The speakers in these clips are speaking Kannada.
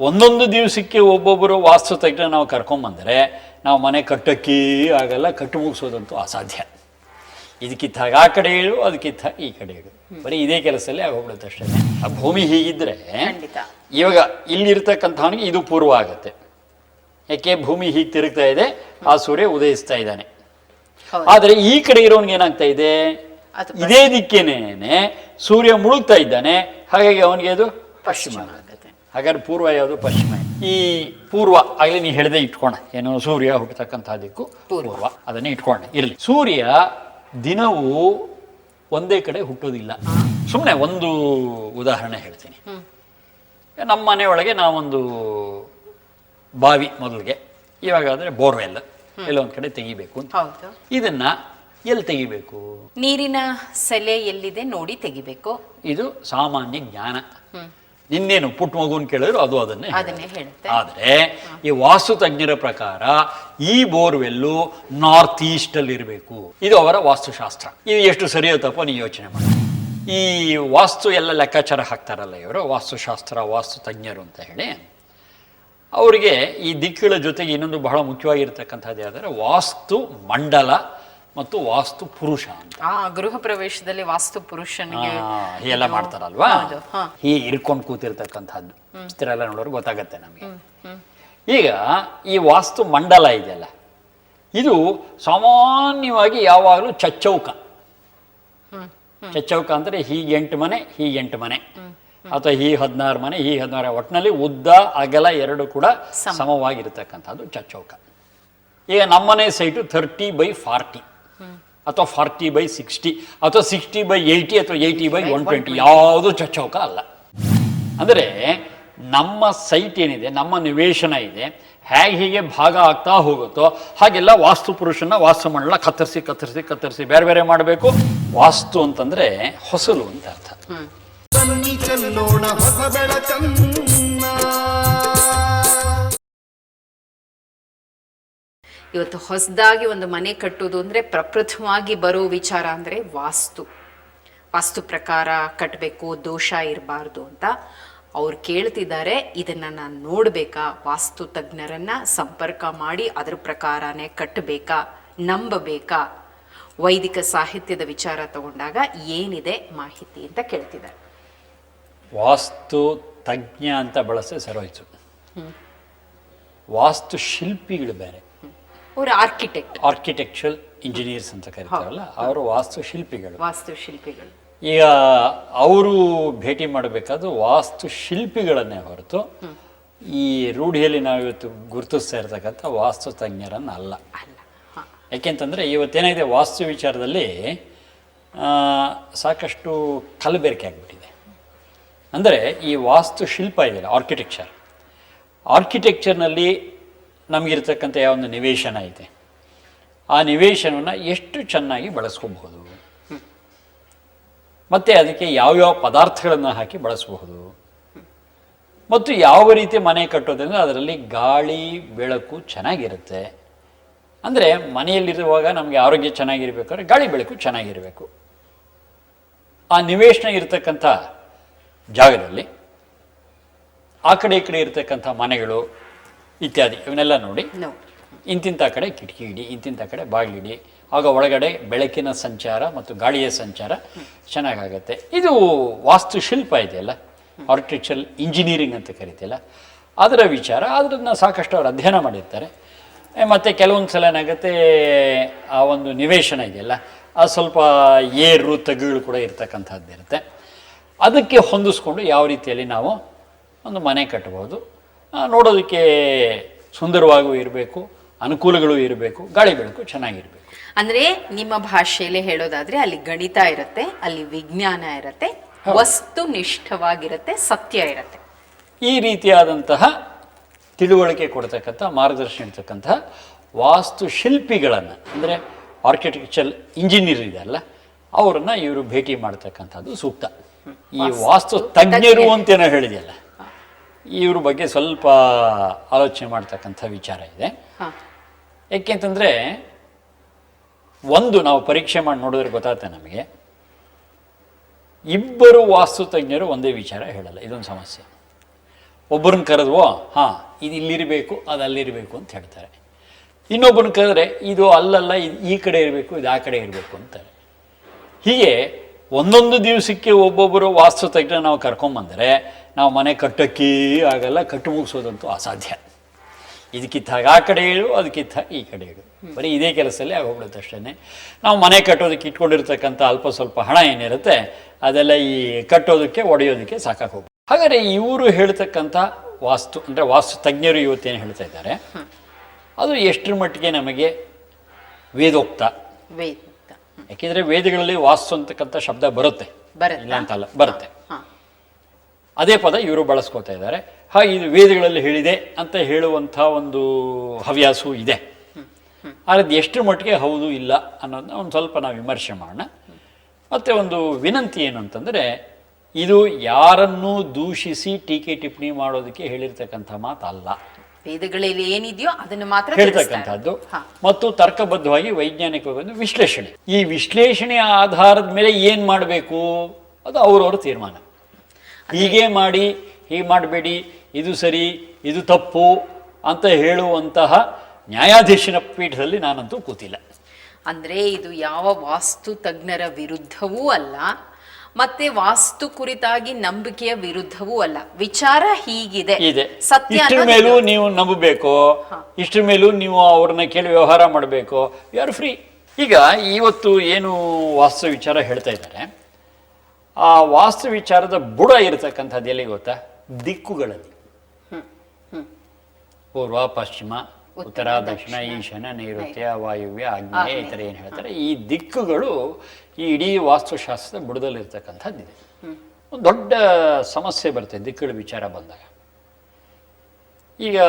ಒಂದೊಂದು ದಿವಸಕ್ಕೆ ಒಬ್ಬೊಬ್ಬರು ವಾಸ್ತು ತಜ್ಞ ನಾವು ಕರ್ಕೊಂಬಂದರೆ ನಾವು ಮನೆ ಕಟ್ಟೋಕ್ಕೇ ಆಗಲ್ಲ ಕಟ್ಟು ಮುಗಿಸೋದಂತೂ ಅಸಾಧ್ಯ. ಇದಕ್ಕಿತ್ತಾಗ ಆ ಕಡೆ ಹೇಳು ಅದಕ್ಕಿತ್ತ ಈ ಕಡೆ ಹೇಳು. ಬರೀ ಇದೇ ಕೆಲಸದಲ್ಲಿ ಆಗೋಗ್ಬಿಡುತ್ತೆ ಅಷ್ಟೇ. ಆ ಭೂಮಿ ಹೀಗಿದ್ರೆ ಇವಾಗ ಇಲ್ಲಿರ್ತಕ್ಕಂಥವನಿಗೆ ಇದು ಪೂರ್ವ ಆಗುತ್ತೆ. ಯಾಕೆ? ಭೂಮಿ ಹೀಗೆ ತಿರುಗ್ತಾ ಇದೆ ಆ ಸೂರ್ಯ ಉದಯಿಸ್ತಾ ಇದ್ದಾನೆ. ಆದರೆ ಈ ಕಡೆ ಇರೋನ್ಗೆ ಏನಾಗ್ತಾ ಇದೆ? ಇದೇ ದಿಕ್ಕೇನೆ ಸೂರ್ಯ ಮುಳುಗ್ತಾ ಇದ್ದಾನೆ ಹಾಗಾಗಿ ಅವನಿಗೆ ಅದು ಪಶ್ಚಿಮ ಹಾಗಾದ್ರೆ ಪೂರ್ವ ಯಾವುದು? ಪಶ್ಚಿಮ. ಈ ಪೂರ್ವ ಆಗಲಿ ನೀ ಹೇಳಿದೆ ಇಟ್ಕೋಣ. ಏನು ಸೂರ್ಯ ಹುಟ್ಟತಕ್ಕಂಥ ದಿಕ್ಕು ಪೂರ್ವ. ಅದನ್ನೇ ಇಟ್ಕೋಣ ಇರಲಿ. ಸೂರ್ಯ ದಿನವೂ ಒಂದೇ ಕಡೆ ಹುಟ್ಟೋದಿಲ್ಲ. ಸುಮ್ಮನೆ ಒಂದು ಉದಾಹರಣೆ ಹೇಳ್ತೀನಿ. ನಮ್ಮ ಮನೆಯೊಳಗೆ ನಾವೊಂದು ಬಾವಿ ಮೊದಲಿಗೆ. ಇವಾಗ ಆದರೆ ಬೋರ್ವೆಲ್ ಎಲ್ಲೊಂದು ಕಡೆ ತೆಗಿಬೇಕು ಅಂತ. ಇದನ್ನ ಎಲ್ಲಿ ತೆಗಿಬೇಕು? ನೀರಿನ ಸೆಲೆ ಎಲ್ಲಿದೆ ನೋಡಿ ತೆಗಿಬೇಕು. ಇದು ಸಾಮಾನ್ಯ ಜ್ಞಾನ. ಇನ್ನೇನು ಪುಟ್ಟ ಮಗುನ್ ಕೇಳಿದ್ರು ಅದು ಅದನ್ನೇ ಅದನ್ನೇ ಹೇಳುತ್ತೆ. ಆದರೆ ಈ ವಾಸ್ತು ತಜ್ಞರ ಪ್ರಕಾರ ಈ ಬೋರ್ವೆಲ್ಲು ನಾರ್ತ್ ಈಸ್ಟ್ ಅಲ್ಲಿ ಇರಬೇಕು ಇದು ಅವರ ವಾಸ್ತುಶಾಸ್ತ್ರ. ಇದು ಎಷ್ಟು ಸರಿಯೋ ತಪ್ಪೋ ನೀವು ಯೋಚನೆ ಮಾಡಿ. ಈ ವಾಸ್ತು ಎಲ್ಲ ಲೆಕ್ಕಾಚಾರ ಹಾಕ್ತಾರಲ್ಲ ಇವರು ವಾಸ್ತುಶಾಸ್ತ್ರ ವಾಸ್ತು ತಜ್ಞರು ಅಂತ ಹೇಳಿ. ಅವರಿಗೆ ಈ ದಿಕ್ಕುಗಳ ಜೊತೆಗೆ ಇನ್ನೊಂದು ಬಹಳ ಮುಖ್ಯವಾಗಿರ್ತಕ್ಕಂಥದ್ದು ಯಾವುದಂದ್ರೆ ವಾಸ್ತು ಮಂಡಲ ಮತ್ತು ವಾಸ್ತು ಪುರುಷ ಅಂತ. ಆ ಗೃಹ ಪ್ರವೇಶದಲ್ಲಿ ವಾಸ್ತು ಪುರುಷನಿಗೆ ಎಲ್ಲ ಮಾಡ್ತಾರಲ್ವಾ? ಹೀ. ಇರ್ಕೊಂಡು ಕೂತಿರ್ತಕ್ಕಂಥದ್ದು. ಚಿತ್ರ ಎಲ್ಲ ನೋಡೋರು ಗೊತ್ತಾಗತ್ತೆ ನಮಗೆ. ಈಗ ಈ ವಾಸ್ತು ಮಂಡಲ ಇದೆಯಲ್ಲ ಇದು ಸಾಮಾನ್ಯವಾಗಿ ಯಾವಾಗಲೂ ಚಚ್ಚೌಕ. ಚಚ್ಚೌಕ ಅಂದರೆ ಹೀಗೆ ಎಂಟು ಮನೆ ಹೀಗೆ ಎಂಟು ಮನೆ. ಅಥವಾ ಈ ಹದಿನಾರು ಮನೆ ಈ ಹದಿನಾರು ಒಟ್ಟಿನಲ್ಲಿ ಉದ್ದ ಅಗಲ ಎರಡು ಕೂಡ ಸಮವಾಗಿರ್ತಕ್ಕಂಥದ್ದು ಚಚ್ಚೌಕ. ಈಗ ನಮ್ಮನೆ ಸೈಟು ಥರ್ಟಿ ಬೈ ಫಾರ್ಟಿ ಅಥವಾ ಫಾರ್ಟಿ ಬೈ ಸಿಕ್ಸ್ಟಿ ಅಥವಾ ಸಿಕ್ಸ್ಟಿ ಬೈ ಏಯ್ಟಿ ಅಥವಾ ಏಯ್ಟಿ ಬೈ ಒನ್ ಟ್ವೆಂಟಿ ಯಾವುದು ಚಚ್ಚೌಕ ಅಲ್ಲ. ಅಂದರೆ ನಮ್ಮ ಸೈಟ್ ಏನಿದೆ ನಮ್ಮ ನಿವೇಶನ ಇದೆ ಹೇಗೆ ಹೀಗೆ ಭಾಗ ಆಗ್ತಾ ಹೋಗುತ್ತೋ ಹಾಗೆಲ್ಲ ವಾಸ್ತು ಪುರುಷನ ವಾಸ್ತು ಮಂಡಲ ಕತ್ತರಿಸಿ ಕತ್ತರಿಸಿ ಕತ್ತರಿಸಿ ಬೇರೆ ಬೇರೆ ಮಾಡಬೇಕು. ವಾಸ್ತು ಅಂತಂದ್ರೆ ಹೊಸಲು ಅಂತ ಅರ್ಥ. ಇವತ್ತು ಹೊಸದಾಗಿ ಒಂದು ಮನೆ ಕಟ್ಟೋದು ಅಂದರೆ ಪ್ರಪ್ರಥಮವಾಗಿ ಬರೋ ವಿಚಾರ ಅಂದರೆ ವಾಸ್ತು. ವಾಸ್ತು ಪ್ರಕಾರ ಕಟ್ಟಬೇಕು ದೋಷ ಇರಬಾರ್ದು ಅಂತ ಅವ್ರು ಕೇಳ್ತಿದ್ದಾರೆ. ಇದನ್ನ ನಾನು ನೋಡಬೇಕಾ? ವಾಸ್ತು ತಜ್ಞರನ್ನ ಸಂಪರ್ಕ ಮಾಡಿ ಅದ್ರ ಪ್ರಕಾರನೇ ಕಟ್ಟಬೇಕಾ ನಂಬಬೇಕಾ? ವೈದಿಕ ಸಾಹಿತ್ಯದ ವಿಚಾರ ತಗೊಂಡಾಗ ಏನಿದೆ ಮಾಹಿತಿ ಅಂತ ಕೇಳ್ತಿದ್ದಾರೆ. ವಾಸ್ತು ತಜ್ಞ ಅಂತ ಬಳಸಿ ಸರೋಯ್ತು ವಾಸ್ತು ಶಿಲ್ಪಿಗಳು ಬೇರೆ. ಅವ್ರ ಆರ್ಕಿಟೆಕ್ಟ್ ಆರ್ಕಿಟೆಕ್ಚರಲ್ ಇಂಜಿನಿಯರ್ಸ್ ಅಂತ ಕರಿತಾರಲ್ಲ ಅವರು ವಾಸ್ತುಶಿಲ್ಪಿಗಳು. ವಾಸ್ತುಶಿಲ್ಪಿಗಳು. ಈಗ ಅವರು ಭೇಟಿ ಮಾಡಬೇಕಾದ ವಾಸ್ತುಶಿಲ್ಪಿಗಳನ್ನೇ ಹೊರತು ಈ ರೂಢಿಯಲ್ಲಿ ನಾವು ಇವತ್ತು ಗುರುತಿಸ್ತಾ ಇರ್ತಕ್ಕಂಥ ವಾಸ್ತು ತಜ್ಞರನ್ನ ಅಲ್ಲ. ಯಾಕೆಂತಂದರೆ ಇವತ್ತೇನಾಗಿದೆ ವಾಸ್ತು ವಿಚಾರದಲ್ಲಿ ಸಾಕಷ್ಟು ಕಲಬೆರಕೆ ಆಗಿಬಿಟ್ಟಿದೆ. ಅಂದರೆ ಈ ವಾಸ್ತುಶಿಲ್ಪ ಇದೆಯಲ್ಲ ಆರ್ಕಿಟೆಕ್ಚರ್ ಆರ್ಕಿಟೆಕ್ಚರ್ನಲ್ಲಿ ನಮಗಿರ್ತಕ್ಕಂಥ ಯಾವೊಂದು ನಿವೇಶನ ಐತೆ, ಆ ನಿವೇಶನವನ್ನು ಎಷ್ಟು ಚೆನ್ನಾಗಿ ಬಳಸ್ಕೋಬಹುದು? ಮತ್ತು ಅದಕ್ಕೆ ಯಾವ್ಯಾವ ಪದಾರ್ಥಗಳನ್ನು ಹಾಕಿ ಬಳಸಬಹುದು? ಮತ್ತು ಯಾವ ರೀತಿ ಮನೆ ಕಟ್ಟೋದ್ರಿಂದ ಅದರಲ್ಲಿ ಗಾಳಿ, ಬೆಳಕು ಚೆನ್ನಾಗಿರುತ್ತೆ. ಅಂದರೆ ಮನೆಯಲ್ಲಿರುವಾಗ ನಮಗೆ ಆರೋಗ್ಯ ಚೆನ್ನಾಗಿರ್ಬೇಕಾದ್ರೆ ಗಾಳಿ, ಬೆಳಕು ಚೆನ್ನಾಗಿರಬೇಕು. ಆ ನಿವೇಶನ ಇರತಕ್ಕಂಥ ಜಾಗದಲ್ಲಿ, ಆ ಕಡೆ ಈ ಕಡೆ ಇರತಕ್ಕಂಥ ಮನೆಗಳು ಇತ್ಯಾದಿ ಇವನ್ನೆಲ್ಲ ನೋಡಿ. ಇಂತಿಂಥ ಕಡೆ ಕಿಟಕಿ ಇಡಿ ಇಂತಿಂಥ ಕಡೆ ಬಾಗಿಲಿಡಿ ಆಗ ಒಳಗಡೆ ಬೆಳಕಿನ ಸಂಚಾರ ಮತ್ತು ಗಾಳಿಯ ಸಂಚಾರ ಚೆನ್ನಾಗಾಗತ್ತೆ. ಇದು ವಾಸ್ತುಶಿಲ್ಪ ಇದೆಯಲ್ಲ ಆರ್ಕಿಟೆಕ್ಚರಲ್ ಇಂಜಿನಿಯರಿಂಗ್ ಅಂತ ಕರಿತಿಲ್ಲ. ಅದರ ವಿಚಾರ ಅದನ್ನು ಸಾಕಷ್ಟು ಅವರು ಅಧ್ಯಯನ ಮಾಡಿರ್ತಾರೆ. ಮತ್ತು ಕೆಲವೊಂದು ಸಲ ಏನಾಗುತ್ತೆ ಆ ಒಂದು ನಿವೇಶನ ಇದೆಯಲ್ಲ ಅದು ಸ್ವಲ್ಪ ಏರು ತಗ್ಗುಗಳು ಕೂಡ ಇರ್ತಕ್ಕಂಥದ್ದಿರುತ್ತೆ. ಅದಕ್ಕೆ ಹೊಂದಿಸ್ಕೊಂಡು ಯಾವ ರೀತಿಯಲ್ಲಿ ನಾವು ಒಂದು ಮನೆ ಕಟ್ಟಬಹುದು ಆ, ನೋಡೋದಕ್ಕೆ ಸುಂದರವಾಗೂ ಇರಬೇಕು ಅನುಕೂಲಗಳು ಇರಬೇಕು ಗಾಳಿ ಬೆಳಕು ಚೆನ್ನಾಗಿರಬೇಕು. ಅಂದ್ರೆ ನಿಮ್ಮ ಭಾಷೆಯಲ್ಲಿ ಹೇಳೋದಾದ್ರೆ ಅಲ್ಲಿ ಗಣಿತ ಇರುತ್ತೆ ಅಲ್ಲಿ ವಿಜ್ಞಾನ ಇರುತ್ತೆ ವಸ್ತುನಿಷ್ಠವಾಗಿರುತ್ತೆ ಸತ್ಯ ಇರುತ್ತೆ. ಈ ರೀತಿಯಾದಂತಹ ತಿಳುವಳಿಕೆ ಕೊಡ್ತಕ್ಕಂಥ ಮಾರ್ಗದರ್ಶನ ಇರ್ತಕ್ಕಂತಹ ವಾಸ್ತುಶಿಲ್ಪಿಗಳನ್ನು ಅಂದರೆ ಆರ್ಕಿಟೆಕ್ಚರ್ ಇಂಜಿನಿಯರ್ ಇದೆಯಲ್ಲ ಅವರನ್ನು ಇವರು ಭೇಟಿ ಮಾಡ್ತಕ್ಕಂಥದ್ದು ಸೂಕ್ತ. ಈ ವಾಸ್ತು ತಜ್ಞರು. ಅಂತೇನೋ ಹೇಳಿದೆಯಲ್ಲ. ಇವ್ರ ಬಗ್ಗೆ ಸ್ವಲ್ಪ ಆಲೋಚನೆ ಮಾಡ್ತಕ್ಕಂಥ ವಿಚಾರ ಇದೆ. ಹಾ. ಯಾಕೆಂತಂದರೆ ಒಂದು ನಾವು ಪರೀಕ್ಷೆ ಮಾಡಿ ನೋಡಿದ್ರೆ ಗೊತ್ತಾಗುತ್ತೆ ನಮಗೆ. ಇಬ್ಬರು ವಾಸ್ತು ತಜ್ಞರು ಒಂದೇ ವಿಚಾರ ಹೇಳಲ್ಲ ಇದೊಂದು ಸಮಸ್ಯೆ. ಒಬ್ಬರನ್ನ ಕರೆದ್ವೋ ಹಾಂ ಇದು ಇಲ್ಲಿರಬೇಕು ಅದು ಅಲ್ಲಿರಬೇಕು ಅಂತ ಹೇಳ್ತಾರೆ. ಇನ್ನೊಬ್ಬರನ್ನ ಕರೆದ್ರೆ ಇದು ಅಲ್ಲಲ್ಲ ಇದು ಈ ಕಡೆ ಇರಬೇಕು ಇದು ಆ ಕಡೆ ಇರಬೇಕು ಅಂತಾರೆ. ಹೀಗೆ ಒಂದೊಂದು ದಿವಸಕ್ಕೆ ಒಬ್ಬೊಬ್ಬರು ವಾಸ್ತು ತಜ್ಞ ನಾವು ಕರ್ಕೊಂಬಂದರೆ ನಾವು ಮನೆ ಕಟ್ಟೋಕ್ಕೇ ಆಗಲ್ಲ ಕಟ್ಟು ಮುಗಿಸೋದಂತೂ ಅಸಾಧ್ಯ. ಇದಕ್ಕಿತ್ತಾಗ ಆ ಕಡೆ ಹೇಳು ಅದಕ್ಕಿತ್ತ ಈ ಕಡೆ ಹೇಳು. ಬರೀ ಇದೇ ಕೆಲಸದಲ್ಲಿ ಆಗೋಗ್ಬಿಡುತ್ತೆ ಅಷ್ಟೇ ನಾವು ಮನೆ ಕಟ್ಟೋದಕ್ಕೆ ಇಟ್ಕೊಂಡಿರ್ತಕ್ಕಂಥ ಅಲ್ಪ ಸ್ವಲ್ಪ ಹಣ ಏನಿರುತ್ತೆ ಅದೆಲ್ಲ ಈ ಕಟ್ಟೋದಕ್ಕೆ ಒಡೆಯೋದಕ್ಕೆ ಸಾಕಾಗಿ ಹೋಗ್ಬೋದು ಹಾಗಾದರೆ ಇವರು ಹೇಳ್ತಕ್ಕಂಥ ವಾಸ್ತು ಅಂದರೆ ವಾಸ್ತು ತಜ್ಞರು ಇವತ್ತೇನು ಹೇಳ್ತಾ ಇದ್ದಾರೆ ಅದು ಎಷ್ಟರ ಮಟ್ಟಿಗೆ ನಮಗೆ ವೇದೋಕ್ತ. ವೇದ ಯಾಕೆಂದರೆ ವೇದಗಳಲ್ಲಿ ವಾಸ್ತು ಅಂತಕ್ಕಂಥ ಶಬ್ದ ಬರುತ್ತೆ? ಇಲ್ಲ ಅಂತಲ್ಲ ಬರುತ್ತೆ. ಅದೇ ಪದ ಇವರು ಬಳಸ್ಕೋತಾ ಇದ್ದಾರೆ. ಹಾಗೆ ಇದು ವೇದಗಳಲ್ಲಿ ಹೇಳಿದೆ ಅಂತ ಹೇಳುವಂಥ ಒಂದು ಹವ್ಯಾಸು ಇದೆ. ಆದರೆ ಎಷ್ಟು ಮಟ್ಟಿಗೆ ಹೌದು ಇಲ್ಲ ಅನ್ನೋದನ್ನ ಒಂದು ಸ್ವಲ್ಪ ನಾವು ವಿಮರ್ಶೆ ಮಾಡೋಣ. ಮತ್ತು ಒಂದು ವಿನಂತಿ ಏನು ಅಂತಂದರೆ ಇದು ಯಾರನ್ನೂ ದೂಷಿಸಿ ಟೀಕೆ ಟಿಪ್ಪಣಿ ಮಾಡೋದಕ್ಕೆ ಹೇಳಿರ್ತಕ್ಕಂಥ ಮಾತಲ್ಲ. ವೇದಗಳಲ್ಲಿ ಏನಿದೆಯೋ ಅದನ್ನು ಮಾತ್ರ ಹೇಳ್ತಕ್ಕಂಥದ್ದು ಮತ್ತು ತರ್ಕಬದ್ಧವಾಗಿ ವೈಜ್ಞಾನಿಕವಾಗಿ ಒಂದು ವಿಶ್ಲೇಷಣೆ. ಈ ವಿಶ್ಲೇಷಣೆಯ ಆಧಾರದ ಮೇಲೆ ಏನು ಮಾಡಬೇಕು? ಅದು ಅವರವರ ತೀರ್ಮಾನ. ಹೀಗೆ ಮಾಡಿ ಹೀಗೆ ಮಾಡಬೇಡಿ ಇದು ಸರಿ ಇದು ತಪ್ಪು ಅಂತ ಹೇಳುವಂತಹ ನ್ಯಾಯಾಧೀಶನ ಪೀಠದಲ್ಲಿ ನಾನಂತೂ ಕೂತಿಲ್ಲ. ಅಂದ್ರೆ ಇದು ಯಾವ ವಾಸ್ತು ತಜ್ಞರ ವಿರುದ್ಧವೂ ಅಲ್ಲ ಮತ್ತೆ ವಾಸ್ತು ಕುರಿತಾಗಿ ನಂಬಿಕೆಯ ವಿರುದ್ಧವೂ ಅಲ್ಲ. ವಿಚಾರ ಹೀಗಿದೆ. ಇದೆ. ಸತ್ಯ ಇಷ್ಟ್ರ ಮೇಲೂ ನೀವು ನಂಬಬೇಕು ಇಷ್ಟ್ರ ಮೇಲೂ ನೀವು ಅವ್ರನ್ನ ಕೇಳಿ ವ್ಯವಹಾರ ಮಾಡಬೇಕು ಯು ಆರ್ ಫ್ರೀ ಈಗ ಇವತ್ತು ಏನು ವಾಸ್ತು ವಿಚಾರ ಹೇಳ್ತಾ ಇದ್ದಾರೆ? ಆ ವಾಸ್ತು ವಿಚಾರದ ಬುಡ ಇರತಕ್ಕಂಥದ್ದು ಎಲ್ಲಿ ಗೊತ್ತಾ? ದಿಕ್ಕುಗಳಲ್ಲಿ. ಪೂರ್ವ ಪಶ್ಚಿಮ ಉತ್ತರ ದಕ್ಷಿಣ ಈಶಾನ್ಯ ನೈಋತ್ಯ ವಾಯುವ್ಯ ಆಗ್ನೇಯ ಈ ಥರ ಏನು ಹೇಳ್ತಾರೆ? ಈ ದಿಕ್ಕುಗಳು ಈ ಇಡೀ ವಾಸ್ತುಶಾಸ್ತ್ರದ ಬುಡದಲ್ಲಿರ್ತಕ್ಕಂಥದ್ದಿದೆ ಒಂದು ದೊಡ್ಡ ಸಮಸ್ಯೆ ಬರುತ್ತೆ ದಿಕ್ಕುಗಳ ವಿಚಾರ ಬಂದಾಗ. ಈಗ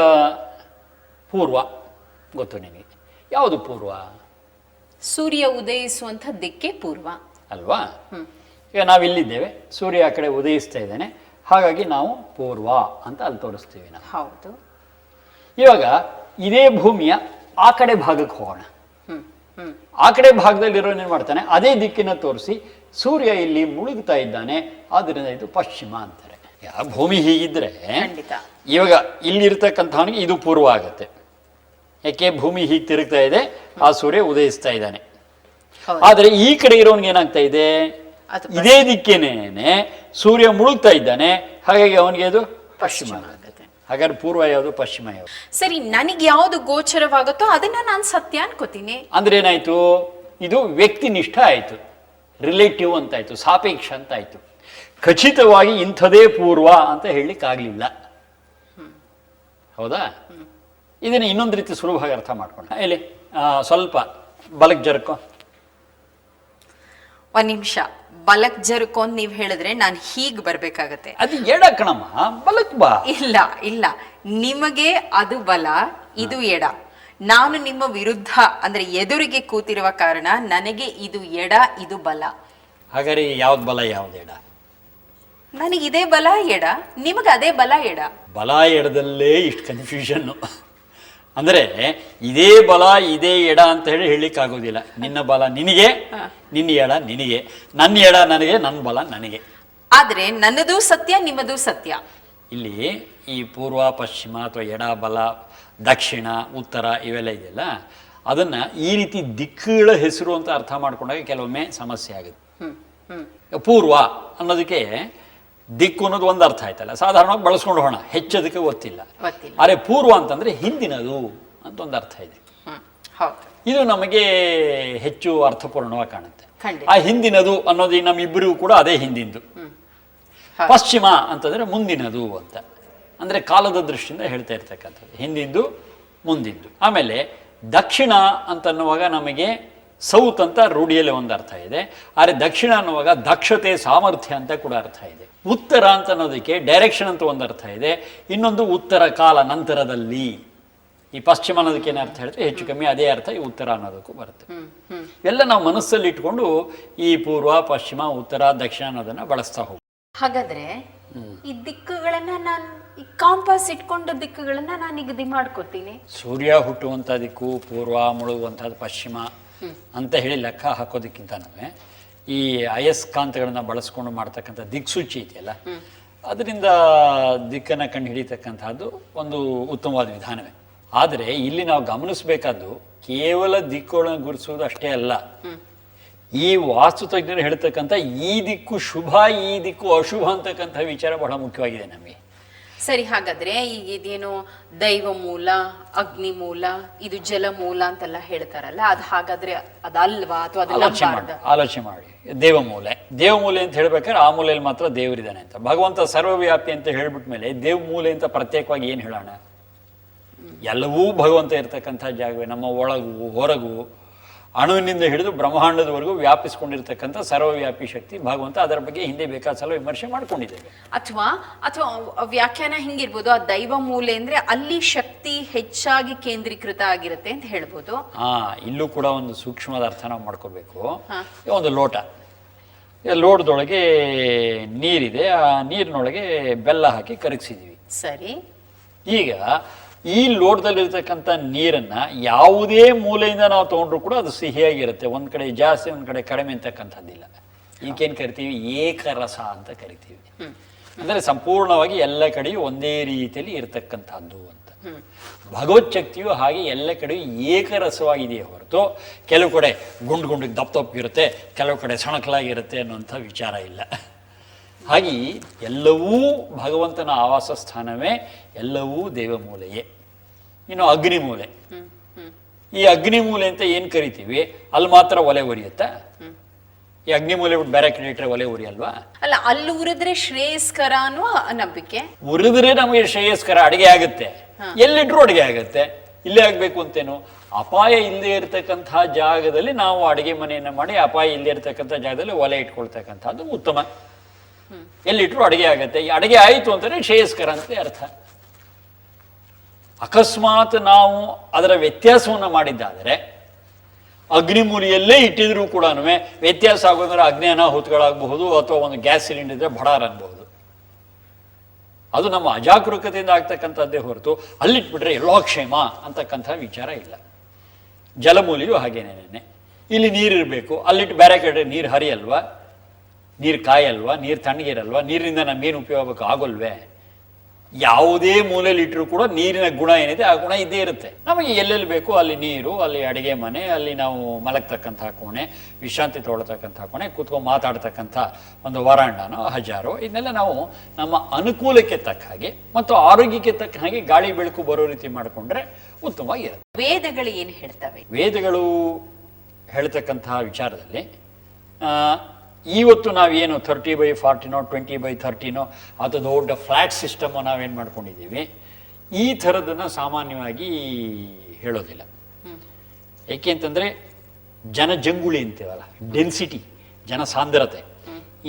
ಪೂರ್ವ ಗೊತ್ತು ನಿಮಗೆ. ಯಾವುದು ಪೂರ್ವ? ಸೂರ್ಯ ಉದಯಿಸುವಂಥ ದಿಕ್ಕೇ ಪೂರ್ವ. ಅಲ್ವಾ? ಈಗ ನಾವಿಲ್ಲಿದ್ದೇವೆ ಸೂರ್ಯ ಆ ಕಡೆ ಉದಯಿಸ್ತಾ ಇದ್ದಾನೆ. ಹಾಗಾಗಿ ನಾವು ಪೂರ್ವ ಅಂತ ಅಲ್ಲಿ ತೋರಿಸ್ತೀವಿ ನಾವು. ಹೌದು. ಇವಾಗ ಇದೇ ಭೂಮಿಯ ಆ ಕಡೆ ಭಾಗಕ್ಕೆ ಹೋಗೋಣ. ಆ ಕಡೆ ಭಾಗದಲ್ಲಿರೋ ಏನು ಮಾಡ್ತಾನೆ? ಅದೇ ದಿಕ್ಕಿನ ತೋರಿಸಿ ಸೂರ್ಯ ಇಲ್ಲಿ ಮುಳುಗ್ತಾ ಇದ್ದಾನೆ. ಆದ್ದರಿಂದ ಇದು ಪಶ್ಚಿಮ ಅಂತಾರೆ. ಯಾ ಭೂಮಿ ಹೀಗಿದ್ರೆ ಇವಾಗ ಇಲ್ಲಿರ್ತಕ್ಕಂಥವನಿಗೆ ಇದು ಪೂರ್ವ ಆಗುತ್ತೆ. ಯಾಕೆ ಭೂಮಿ ಹೀಗೆ ತಿರುಗ್ತಾ ಇದೆ. ಆ ಸೂರ್ಯ ಉದಯಿಸ್ತಾ ಇದ್ದಾನೆ. ಆದರೆ ಈ ಕಡೆ ಇರೋನ್ಗೆ ಏನಾಗ್ತಾ ಇದೆ? ಇದೇ ದಿಕ್ಕೇನೆ ಸೂರ್ಯ ಮುಳುಗ್ತಾ ಇದ್ದಾನೆ ಹಾಗಾಗಿ ಅವನಿಗೆ ಅದು ಪಶ್ಚಿಮ ಹಾಗಾದ್ರೆ ಪೂರ್ವ ಯಾವುದು ಪಶ್ಚಿಮ ಯಾವುದು? ಸರಿ ನನಗೆ ಯಾವುದು ಗೋಚರವಾಗುತ್ತೋ ಅದನ್ನ ನಾನು ಸತ್ಯ ಅನ್ಕೋತೀನಿ. ಅಂದ್ರೆ ಏನಾಯ್ತು? ಇದು ವ್ಯಕ್ತಿನಿಷ್ಠ ಆಯಿತು. ರಿಲೇಟಿವ್ ಅಂತಾಯ್ತು ಸಾಪೇಕ್ಷ ಅಂತ ಆಯ್ತು ಖಚಿತವಾಗಿ ಇಂಥದೇ ಪೂರ್ವ ಅಂತ ಹೇಳಲಿಕ್ಕಾಗಲಿಲ್ಲ. ಹೌದಾ? ಇದನ್ನು ಇನ್ನೊಂದು ರೀತಿ ಸುಲಭವಾಗಿ ಅರ್ಥ ಮಾಡ್ಕೊಂಡು ಇಲ್ಲಿ ಸ್ವಲ್ಪ ಬಲಕ್ಕೆ ಜರ್ಕೋ. ಒಂದ್ ನಿಮಿಷ ಬಲಕ್ ಜರ್ಕೊಂಡ್ ನೀವ್ ಹೇಳಿದ್ರೆ ನಾನು ಹೀಗ್ ಬರ್ಬೇಕಾಗತ್ತೆ. ಅದು ಎಡ ಕಣಮ್ಮ ಬಲಕ್ ಬಾ. ಇಲ್ಲ ಇಲ್ಲ. ನಿಮಗೆ ಅದು ಬಲ ಇದು ಎಡ. ನಾನು ನಿಮ್ಮ ವಿರುದ್ಧ ಅಂದ್ರೆ ಎದುರಿಗೆ ಕೂತಿರುವ ಕಾರಣ ನನಗೆ ಇದು ಎಡ ಇದು ಬಲ. ಹಾಗಾದ್ರೆ ಯಾವ್ದು ಬಲ ಯಾವ್ದು ಎಡ? ನನಗೆ ಇದೇ ಬಲ ಎಡ. ನಿಮಗೆ ಅದೇ ಬಲ ಎಡ. ಬಲ ಎಡದಲ್ಲೇ ಇಷ್ಟು ಕನ್ಫ್ಯೂಷನ್ನು ಅಂದರೆ ಇದೇ ಬಲ ಇದೇ ಎಡ ಅಂತ ಹೇಳಿ ಹೇಳಲಿಕ್ಕಾಗೋದಿಲ್ಲ ನಿನ್ನ ಬಲ ನಿನಗೆ ನಿನ್ನ ಎಡ ನಿನಗೆ. ನನ್ನ ಎಡ ನನಗೆ ನನ್ನ ಬಲ ನನಗೆ. ಆದರೆ ನನ್ನದು ಸತ್ಯ ನಿಮ್ಮದು ಸತ್ಯ. ಇಲ್ಲಿ ಈ ಪೂರ್ವ ಪಶ್ಚಿಮ ಅಥವಾ ಎಡ ಬಲ ದಕ್ಷಿಣ ಉತ್ತರ ಇವೆಲ್ಲ ಇದೆಯಲ್ಲ ಅದನ್ನು ಈ ರೀತಿ ದಿಕ್ಕುಗಳ ಹೆಸರು ಅಂತ ಅರ್ಥ ಮಾಡ್ಕೊಂಡಾಗ ಕೆಲವೊಮ್ಮೆ ಸಮಸ್ಯೆ ಆಗುತ್ತೆ. ಪೂರ್ವ ಅನ್ನೋದಕ್ಕೆ ದಿಕ್ಕು ಅನ್ನೋದು ಒಂದು ಅರ್ಥ ಆಯ್ತಲ್ಲ. ಸಾಧಾರಣವಾಗಿ ಬಳಸ್ಕೊಂಡು ಹೋಣ ಹೆಚ್ಚದಕ್ಕೆ ಗೊತ್ತಿಲ್ಲ. ಅರೆ ಪೂರ್ವ ಅಂತಂದ್ರೆ ಹಿಂದಿನದು ಅಂತ ಒಂದು ಅರ್ಥ ಇದೆ. ಇದು ನಮಗೆ ಹೆಚ್ಚು ಅರ್ಥಪೂರ್ಣವಾಗಿ ಕಾಣುತ್ತೆ. ಆ ಹಿಂದಿನದು ಅನ್ನೋದು ನಮ್ಮಿಬ್ಬರಿಗೂ ಕೂಡ ಅದೇ ಹಿಂದಿಂದು. ಹೌದು. ಪಶ್ಚಿಮ ಅಂತಂದ್ರೆ ಮುಂದಿನದು ಅಂತ. ಅಂದ್ರೆ ಕಾಲದ ದೃಷ್ಟಿಯಿಂದ ಹೇಳ್ತಾ ಇರ್ತಕ್ಕಂಥದ್ದು. ಹಿಂದಿಂದು ಮುಂದಿಂದು. ಆಮೇಲೆ ದಕ್ಷಿಣ ಅಂತನ್ನುವಾಗ ನಮಗೆ ಸೌತ್ ಅಂತ ರೂಢಿಯಲ್ಲಿ ಒಂದು ಅರ್ಥ ಇದೆ. ಆದರೆ ದಕ್ಷಿಣ ಅನ್ನುವಾಗ ದಕ್ಷತೆ ಸಾಮರ್ಥ್ಯ ಅಂತ ಕೂಡ ಅರ್ಥ ಇದೆ. ಉತ್ತರ ಅಂತ ಅನ್ನೋದಕ್ಕೆ ಡೈರೆಕ್ಷನ್ ಅಂತ ಒಂದು ಅರ್ಥ ಇದೆ. ಇನ್ನೊಂದು ಉತ್ತರ ಕಾಲ ನಂತರದಲ್ಲಿ. ಈ ಪಶ್ಚಿಮ ಅನ್ನೋದಕ್ಕೆ ಏನು ಅರ್ಥ ಹೇಳಿದ್ರೆ ಹೆಚ್ಚು ಕಮ್ಮಿ ಅದೇ ಅರ್ಥ ಈ ಉತ್ತರ ಅನ್ನೋದಕ್ಕೂ ಬರುತ್ತೆ. ಎಲ್ಲ ನಾವು ಮನಸ್ಸಲ್ಲಿ ಇಟ್ಕೊಂಡು ಈ ಪೂರ್ವ ಪಶ್ಚಿಮ ಉತ್ತರ ದಕ್ಷಿಣ ಅನ್ನೋದನ್ನ ಬಳಸ್ತಾ ಹೋಗ್ತೀವಿ ಹಾಗಾದ್ರೆ ಈ ದಿಕ್ಕುಗಳನ್ನ ನಾನು ಈ ಕಾಂಪಾಸ್ ಇಟ್ಕೊಂಡ ದಿಕ್ಕುಗಳನ್ನ ನಾನು ನಿಗದಿ ಮಾಡ್ಕೋತೀನಿ. ಸೂರ್ಯ ಹುಟ್ಟುವಂಥ ದಿಕ್ಕು ಪೂರ್ವ ಮುಳುಗುವಂಥದ್ದು ಪಶ್ಚಿಮ. ಅಂತ ಹೇಳಿ ಲೆಕ್ಕ ಹಾಕೋದಕ್ಕಿಂತನೂ ಈ ಅಯಸ್ಕಾಂತಗಳನ್ನು ಬಳಸ್ಕೊಂಡು ಮಾಡ್ತಕ್ಕಂಥ ದಿಕ್ಸೂಚಿ ಇದೆಯಲ್ಲ, ಅದರಿಂದ ದಿಕ್ಕನ್ನು ಕಂಡು ಹಿಡಿತಕ್ಕಂಥದ್ದು ಒಂದು ಉತ್ತಮವಾದ ವಿಧಾನವೇ. ಆದರೆ ಇಲ್ಲಿ ನಾವು ಗಮನಿಸಬೇಕಾದ್ದು ಕೇವಲ ದಿಕ್ಕುಗಳನ್ನು ಗುರುತಿಸುವುದು ಅಷ್ಟೇ ಅಲ್ಲ. ಈ ವಾಸ್ತುತಜ್ಞರು ಹೇಳ್ತಕ್ಕಂಥ ಈ ದಿಕ್ಕು ಶುಭ, ಈ ದಿಕ್ಕು ಅಶುಭ ಅಂತಕ್ಕಂಥ ವಿಚಾರ ಬಹಳ ಮುಖ್ಯವಾಗಿದೆ ನಮಗೆ. ಸರಿ ಹಾಗಾದ್ರೆ ಈಗ ಇದೇನು ದೈವ ಮೂಲ ಅಗ್ನಿ ಮೂಲ ಇದು ಜಲ ಮೂಲ ಅಂತೆಲ್ಲ ಹೇಳ್ತಾರಲ್ಲ ಅದು ಹಾಗಾದ್ರೆ ಅದಲ್ವಾ ಅಥವಾ ಆಲೋಚನೆ ಮಾಡಿ ಆಲೋಚನೆ ಮಾಡಿ. ದೇವಮೂಲೆ ದೇವಮೂಲೆ ಅಂತ ಹೇಳ್ಬೇಕಾದ್ರೆ ಆ ಮೂಲೆಯಲ್ಲಿ ಮಾತ್ರ ದೇವರಿದ್ದಾನೆ ಅಂತ. ಭಗವಂತ ಸರ್ವವ್ಯಾಪಿ ಅಂತ ಹೇಳ್ಬಿಟ್ಟ ಮೇಲೆ ದೇವ ಮೂಲೆ ಅಂತ ಪ್ರತ್ಯೇಕವಾಗಿ ಏನು ಹೇಳೋಣ? ಎಲ್ಲವೂ ಭಗವಂತ ಇರತಕ್ಕಂಥ ಜಾಗವೇ. ನಮ್ಮ ಒಳಗು ಹೊರಗು ಅಣುವಿನಿಂದ ಹಿಡಿದು ಬ್ರಹ್ಮಾಂಡದವರೆಗೂ ವ್ಯಾಪಿಸ್ಕೊಂಡಿರ್ತಕ್ಕಂಥ ಸರ್ವವ್ಯಾಪಿ ಶಕ್ತಿ ಭಗವಂತ ಅದರ ಬಗ್ಗೆ ಹಿಂದೆ ಬೇಕಾದ ಸಲ ವಿಮರ್ಶೆ ಮಾಡ್ಕೊಂಡಿದ್ದೇವೆ ಅಥವಾ ಅಥವಾ ವ್ಯಾಖ್ಯಾನ ಹಿಂಗಿರ್ಬೋದು ಆ ದೈವ ಮೂಲೆ ಅಂದ್ರೆ ಅಲ್ಲಿ ಶಕ್ತಿ ಹೆಚ್ಚಾಗಿ ಕೇಂದ್ರೀಕೃತ ಆಗಿರುತ್ತೆ ಅಂತ ಹೇಳ್ಬೋದು. ಹಾ ಇಲ್ಲೂ ಕೂಡ ಒಂದು ಸೂಕ್ಷ್ಮದ ಅರ್ಥ ನಾವು ಮಾಡ್ಕೋಬೇಕು. ಒಂದು ಲೋಟ. ಲೋಟದೊಳಗೆ ನೀರಿದೆ ಆ ನೀರಿನೊಳಗೆ ಬೆಲ್ಲ ಹಾಕಿ ಕರಗಿಸಿದೀವಿ ಸರಿ. ಈಗ ಈ ಲೋಟದಲ್ಲಿರ್ತಕ್ಕಂಥ ನೀರನ್ನ ಯಾವುದೇ ಮೂಲೆಯಿಂದ ನಾವು ತಗೊಂಡ್ರು ಕೂಡ ಅದು ಸಿಹಿಯಾಗಿರುತ್ತೆ. ಒಂದು ಕಡೆ ಜಾಸ್ತಿ ಒಂದು ಕಡೆ ಕಡಿಮೆ ಅಂತಕ್ಕಂಥದ್ದಿಲ್ಲ. ಈಗೇನು ಕರಿತೀವಿ? ಏಕರಸ ಅಂತ ಕರಿತೀವಿ. ಅಂದ್ರೆ ಸಂಪೂರ್ಣವಾಗಿ ಎಲ್ಲ ಕಡೆಯೂ ಒಂದೇ ರೀತಿಯಲ್ಲಿ ಇರತಕ್ಕಂಥದ್ದು ಅಂತ. ಭಗವತ್ ಶಕ್ತಿಯು ಹಾಗೆ ಎಲ್ಲ ಕಡೆಯೂ ಏಕರಸವಾಗಿದೆಯೇ ಹೊರತು ಕೆಲವು ಕಡೆ ಗುಂಡು ಗುಂಡಿಗೆ ದಪ್ಪ ತಪ್ಪಿರುತ್ತೆ ಕೆಲವು ಕಡೆ ಸಣಕಲಾಗಿರುತ್ತೆ ಅನ್ನುವಂಥ ವಿಚಾರ ಇಲ್ಲ. ಹಾಗೆ ಎಲ್ಲವೂ ಭಗವಂತನ ಆವಾಸ ಸ್ಥಾನವೇ ಎಲ್ಲವೂ ದೇವಮೂಲೆಯೇ. ಇನ್ನು ಅಗ್ನಿಮೂಲೆ ಈ ಅಗ್ನಿಮೂಲೆ ಅಂತ ಏನು ಕರಿತೀವಿ? ಅಲ್ಲಿ ಮಾತ್ರ ಒಲೆ ಉರಿಯುತ್ತಾ ಈ ಅಗ್ನಿಮೂಲೆ ಬಿಟ್ಟು ಬೇರೆ ಕಡೆ ಇಟ್ಟರೆ ಒಲೆ ಉರಿಯಲ್ವಾ ಅಲ್ಲ ಅಲ್ಲಿ ಉರಿದ್ರೆ ಶ್ರೇಯಸ್ಕರ ಅನ್ನುವ ನಂಬಿಕೆ. ಉರಿದ್ರೆ ನಮಗೆ ಶ್ರೇಯಸ್ಕರ ಅಡಿಗೆ ಆಗುತ್ತೆ. ಎಲ್ಲಿಟ್ರು ಅಡಿಗೆ ಆಗುತ್ತೆ. ಇಲ್ಲೇ ಆಗ್ಬೇಕು ಅಂತೇನು. ಅಪಾಯ ಇಲ್ಲದೆ ಇರತಕ್ಕಂತಹ ಜಾಗದಲ್ಲಿ ನಾವು ಅಡಿಗೆ ಮನೆಯನ್ನ ಮಾಡಿ ಅಪಾಯ ಇಲ್ಲದೆ ಇರತಕ್ಕಂಥ ಜಾಗದಲ್ಲಿ ಒಲೆ ಇಟ್ಕೊಳ್ತಕ್ಕಂಥದ್ದು ಉತ್ತಮ. ಎಲ್ಲಿಟ್ರು ಅಡಿಗೆ ಆಗುತ್ತೆ. ಈ ಅಡಿಗೆ ಆಯಿತು ಅಂತಂದ್ರೆ ಶ್ರೇಯಸ್ಕರ ಅಂತ ಅರ್ಥ. ಅಕಸ್ಮಾತ್ ನಾವು ಅದರ ವ್ಯತ್ಯಾಸವನ್ನು ಮಾಡಿದ್ದಾದರೆ ಅಗ್ನಿಮೂಲಿಯಲ್ಲೇ ಇಟ್ಟಿದ್ರೂ ಕೂಡ ವ್ಯತ್ಯಾಸ ಆಗೋದ್ರೆ ಅಗ್ನಿ ಅನಾಹುತಗಳಾಗಬಹುದು ಅಥವಾ ಒಂದು ಗ್ಯಾಸ್ ಸಿಲಿಂಡರ್ ಇದ್ರೆ ಬಡಾರ್ ಅನ್ಬಹುದು. ಅದು ನಮ್ಮ ಅಜಾಗರೂಕತೆಯಿಂದ ಆಗ್ತಕ್ಕಂಥದ್ದೇ ಹೊರತು ಅಲ್ಲಿಟ್ಬಿಟ್ರೆ ಎಲ್ಲೋ ಕ್ಷೇಮ ಅಂತಕ್ಕಂಥ ವಿಚಾರ ಇಲ್ಲ. ಜಲಮೂಲಿಯು ಹಾಗೇನೇನೆ ಇಲ್ಲಿ ನೀರಿರಬೇಕು, ಅಲ್ಲಿಟ್ಟು ಬೇರೆ ಕಡೆ ನೀರು ಹರಿಯಲ್ವಾ? ನೀರು ಕಾಯಲ್ವಾ? ನೀರು ತಣ್ಣಗಿರಲ್ವಾ ನೀರಿನಿಂದ ನಮಗೇನು ಉಪಯೋಗ ಆಗಬೇಕು ಆಗೋಲ್ವೇ? ಯಾವುದೇ ಮೂಲೆಯಲ್ಲಿ ಇಟ್ಟರೂ ಕೂಡ ನೀರಿನ ಗುಣ ಏನಿದೆ ಆ ಗುಣ ಇದ್ದೇ ಇರುತ್ತೆ. ನಮಗೆ ಎಲ್ಲೆಲ್ಲಿ ಬೇಕು ಅಲ್ಲಿ ನೀರು ಅಲ್ಲಿ ಅಡಿಗೆ ಮನೆ ಅಲ್ಲಿ ನಾವು ಮಲಗ್ತಕ್ಕಂಥ ಕೋಣೆ ವಿಶ್ರಾಂತಿ ತೊಗೊಳ್ತಕ್ಕಂಥ ಕೋಣೆ ಕೂತ್ಕೊಂಡು ಮಾತಾಡ್ತಕ್ಕಂಥ ಒಂದು ವರಾಂಡನೋ ಹಜಾರೋ ಇದನ್ನೆಲ್ಲ ನಾವು ನಮ್ಮ ಅನುಕೂಲಕ್ಕೆ ತಕ್ಕ ಹಾಗೆ ಮತ್ತು ಆರೋಗ್ಯಕ್ಕೆ ತಕ್ಕ ಹಾಗೆ ಗಾಳಿ ಬೆಳಕು ಬರೋ ರೀತಿ ಮಾಡಿಕೊಂಡ್ರೆ ಉತ್ತಮವಾಗಿರುತ್ತೆ. ವೇದಗಳು ಏನು ಹೇಳ್ತವೆ? ವೇದಗಳು ಹೇಳ್ತಕ್ಕಂತಹ ವಿಚಾರದಲ್ಲಿ ಆ, ಇವತ್ತು ನಾವೇನು ಥರ್ಟಿ ಬೈ ಫಾರ್ಟಿನೋ ಟ್ವೆಂಟಿ ಬೈ ಥರ್ಟಿನೋ ಅಥವಾ ದೊಡ್ಡ ಫ್ಲ್ಯಾಟ್ ಸಿಸ್ಟಮು ನಾವೇನು ಮಾಡ್ಕೊಂಡಿದ್ದೀವಿ ಈ ಥರದನ್ನು ಸಾಮಾನ್ಯವಾಗಿ ಹೇಳೋದಿಲ್ಲ. ಏಕೆ ಅಂತಂದರೆ ಜನಜಂಗುಳಿ ಅಂತೀವಲ್ಲ ಡೆನ್ಸಿಟಿ ಜನಸಾಂದ್ರತೆ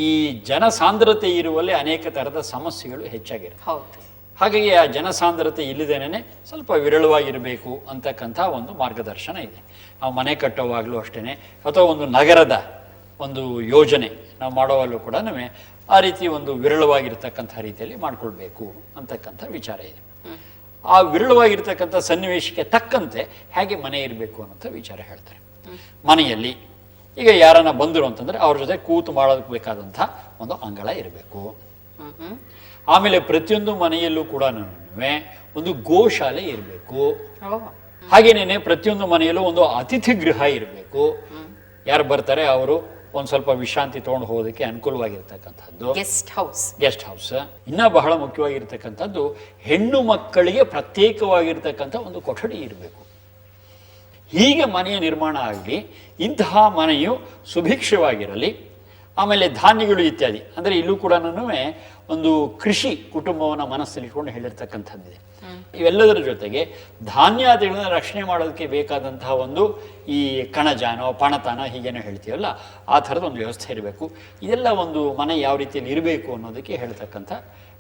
ಈ ಜನಸಾಂದ್ರತೆ ಇರುವಲ್ಲಿ ಅನೇಕ ಥರದ ಸಮಸ್ಯೆಗಳು ಹೆಚ್ಚಾಗಿರುತ್ತೆ. ಹೌದು. ಹಾಗಾಗಿ ಆ ಜನಸಾಂದ್ರತೆ ಇಲ್ಲದೇನೆ ಸ್ವಲ್ಪ ವಿರಳವಾಗಿರಬೇಕು ಅಂತಕ್ಕಂಥ ಒಂದು ಮಾರ್ಗದರ್ಶನ ಇದೆ. ನಾವು ಮನೆ ಕಟ್ಟೋವಾಗಲೂ ಅಷ್ಟೇ ಅಥವಾ ಒಂದು ನಗರದ ಒಂದು ಯೋಜನೆ ನಾವು ಮಾಡೋವಲ್ಲೂ ಕೂಡ ಆ ರೀತಿ ಒಂದು ವಿರಳವಾಗಿರ್ತಕ್ಕಂಥ ರೀತಿಯಲ್ಲಿ ಮಾಡ್ಕೊಳ್ಬೇಕು ಅಂತಕ್ಕಂಥ ವಿಚಾರ ಇದೆ. ಆ ವಿರಳವಾಗಿರ್ತಕ್ಕಂಥ ಸನ್ನಿವೇಶಕ್ಕೆ ತಕ್ಕಂತೆ ಹೇಗೆ ಮನೆ ಇರಬೇಕು ಅನ್ನೋಂಥ ವಿಚಾರ ಹೇಳ್ತಾರೆ. ಮನೆಯಲ್ಲಿ ಈಗ ಯಾರನ್ನ ಬಂದರು ಅಂತಂದ್ರೆ ಅವ್ರ ಜೊತೆ ಕೂತು ಮಾಡೋದಕ್ಕೆ ಬೇಕಾದಂಥ ಒಂದು ಅಂಗಳ ಇರಬೇಕು. ಆಮೇಲೆ ಪ್ರತಿಯೊಂದು ಮನೆಯಲ್ಲೂ ಕೂಡ ಒಂದು ಗೋಶಾಲೆ ಇರಬೇಕು. ಹಾಗೇನೇನೆ ಪ್ರತಿಯೊಂದು ಮನೆಯಲ್ಲೂ ಒಂದು ಅತಿಥಿ ಗೃಹ ಇರಬೇಕು. ಯಾರು ಬರ್ತಾರೆ? ಅವರು ಒಂದು ಸ್ವಲ್ಪ ವಿಶ್ರಾಂತಿ ತಗೊಂಡು ಹೋಗೋದಕ್ಕೆ ಅನುಕೂಲವಾಗಿರ್ತಕ್ಕಂಥದ್ದು. ಗೆಸ್ಟ್ ಹೌಸ್ ಗೆಸ್ಟ್ ಹೌಸ್ ಇನ್ನ ಬಹಳ ಮುಖ್ಯವಾಗಿರ್ತಕ್ಕಂಥದ್ದು ಹೆಣ್ಣು ಮಕ್ಕಳಿಗೆ ಪ್ರತ್ಯೇಕವಾಗಿರ್ತಕ್ಕಂಥ ಒಂದು ಕೊಠಡಿ ಇರಬೇಕು. ಹೀಗೆ ಮನೆಯ ನಿರ್ಮಾಣ ಆಗಲಿ ಇಂತಹ ಮನೆಯು ಸುಭಿಕ್ಷವಾಗಿರಲಿ ಆಮೇಲೆ ಧಾನ್ಯಗಳು ಇತ್ಯಾದಿ. ಅಂದರೆ ಇಲ್ಲೂ ಕೂಡ ಒಂದು ಕೃಷಿ ಕುಟುಂಬವನ್ನು ಮನಸ್ಸಲ್ಲಿ ಇಟ್ಕೊಂಡು ಹೇಳಿರ್ತಕ್ಕಂಥದ್ದಿದೆ. ಇವೆಲ್ಲದರ ಜೊತೆಗೆ ಧಾನ್ಯಾದಿಗಳನ್ನ ರಕ್ಷಣೆ ಮಾಡೋದಕ್ಕೆ ಬೇಕಾದಂತಹ ಒಂದು ಈ ಕಣಜಾನೋ ಪಣತಾನ ಹೀಗೇನೋ ಹೇಳ್ತೀವಲ್ಲ ಆ ಥರದ ಒಂದು ವ್ಯವಸ್ಥೆ ಇರಬೇಕು. ಇದೆಲ್ಲ ಒಂದು ಮನೆ ಯಾವ ರೀತಿಯಲ್ಲಿ ಇರಬೇಕು ಅನ್ನೋದಕ್ಕೆ ಹೇಳ್ತಕ್ಕಂಥ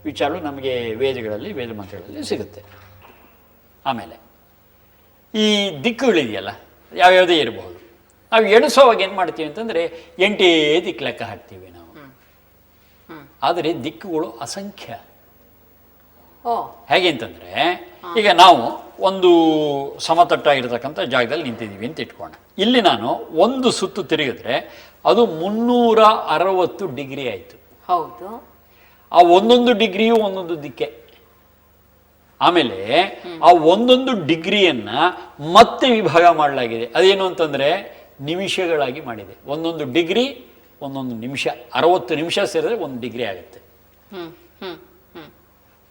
ವಿಚಾರಗಳು ನಮಗೆ ವೇದಗಳಲ್ಲಿ ವೇದ ಮಂತ್ರಗಳಲ್ಲಿ ಸಿಗುತ್ತೆ. ಆಮೇಲೆ ಈ ದಿಕ್ಕುಗಳಿದೆಯಲ್ಲ ಯಾವ್ಯಾವುದೇ ಇರಬಹುದು. ನಾವು ಎಣಿಸೋವಾಗ ಏನು ಮಾಡ್ತೀವಿ ಅಂತಂದರೆ ಎಂಟೇ ದಿಕ್ಕು ಲೆಕ್ಕ ಹಾಕ್ತೀವಿ ನಾವು. ಆದರೆ ದಿಕ್ಕುಗಳು ಅಸಂಖ್ಯ. ಹೇಗೆ ಅಂತಂದರೆ ಈಗ ನಾವು ಒಂದು ಸಮತಟ್ಟಾಗಿರ್ತಕ್ಕಂಥ ಜಾಗದಲ್ಲಿ ನಿಂತಿದ್ದೀವಿ ಅಂತ ಇಟ್ಕೋಣ. ಇಲ್ಲಿ ನಾನು ಒಂದು ಸುತ್ತು ತಿರುಗಿದ್ರೆ ಅದು ಮುನ್ನೂರ ಅರವತ್ತು ಡಿಗ್ರಿ ಆಯಿತು. ಹೌದು. ಆ ಒಂದೊಂದು ಡಿಗ್ರಿಯು ಒಂದೊಂದು ದಿಕ್ಕೆ. ಆಮೇಲೆ ಆ ಒಂದೊಂದು ಡಿಗ್ರಿಯನ್ನ ಮತ್ತೆ ವಿಭಾಗ ಮಾಡಲಾಗಿದೆ. ಅದೇನು ಅಂತಂದ್ರೆ ನಿಮಿಷಗಳಾಗಿ ಮಾಡಿದೆ. ಒಂದೊಂದು ಡಿಗ್ರಿ ಒಂದೊಂದು ನಿಮಿಷ. ಅರವತ್ತು ನಿಮಿಷ ಸೇರಿದ್ರೆ ಒಂದು ಡಿಗ್ರಿ ಆಗುತ್ತೆ.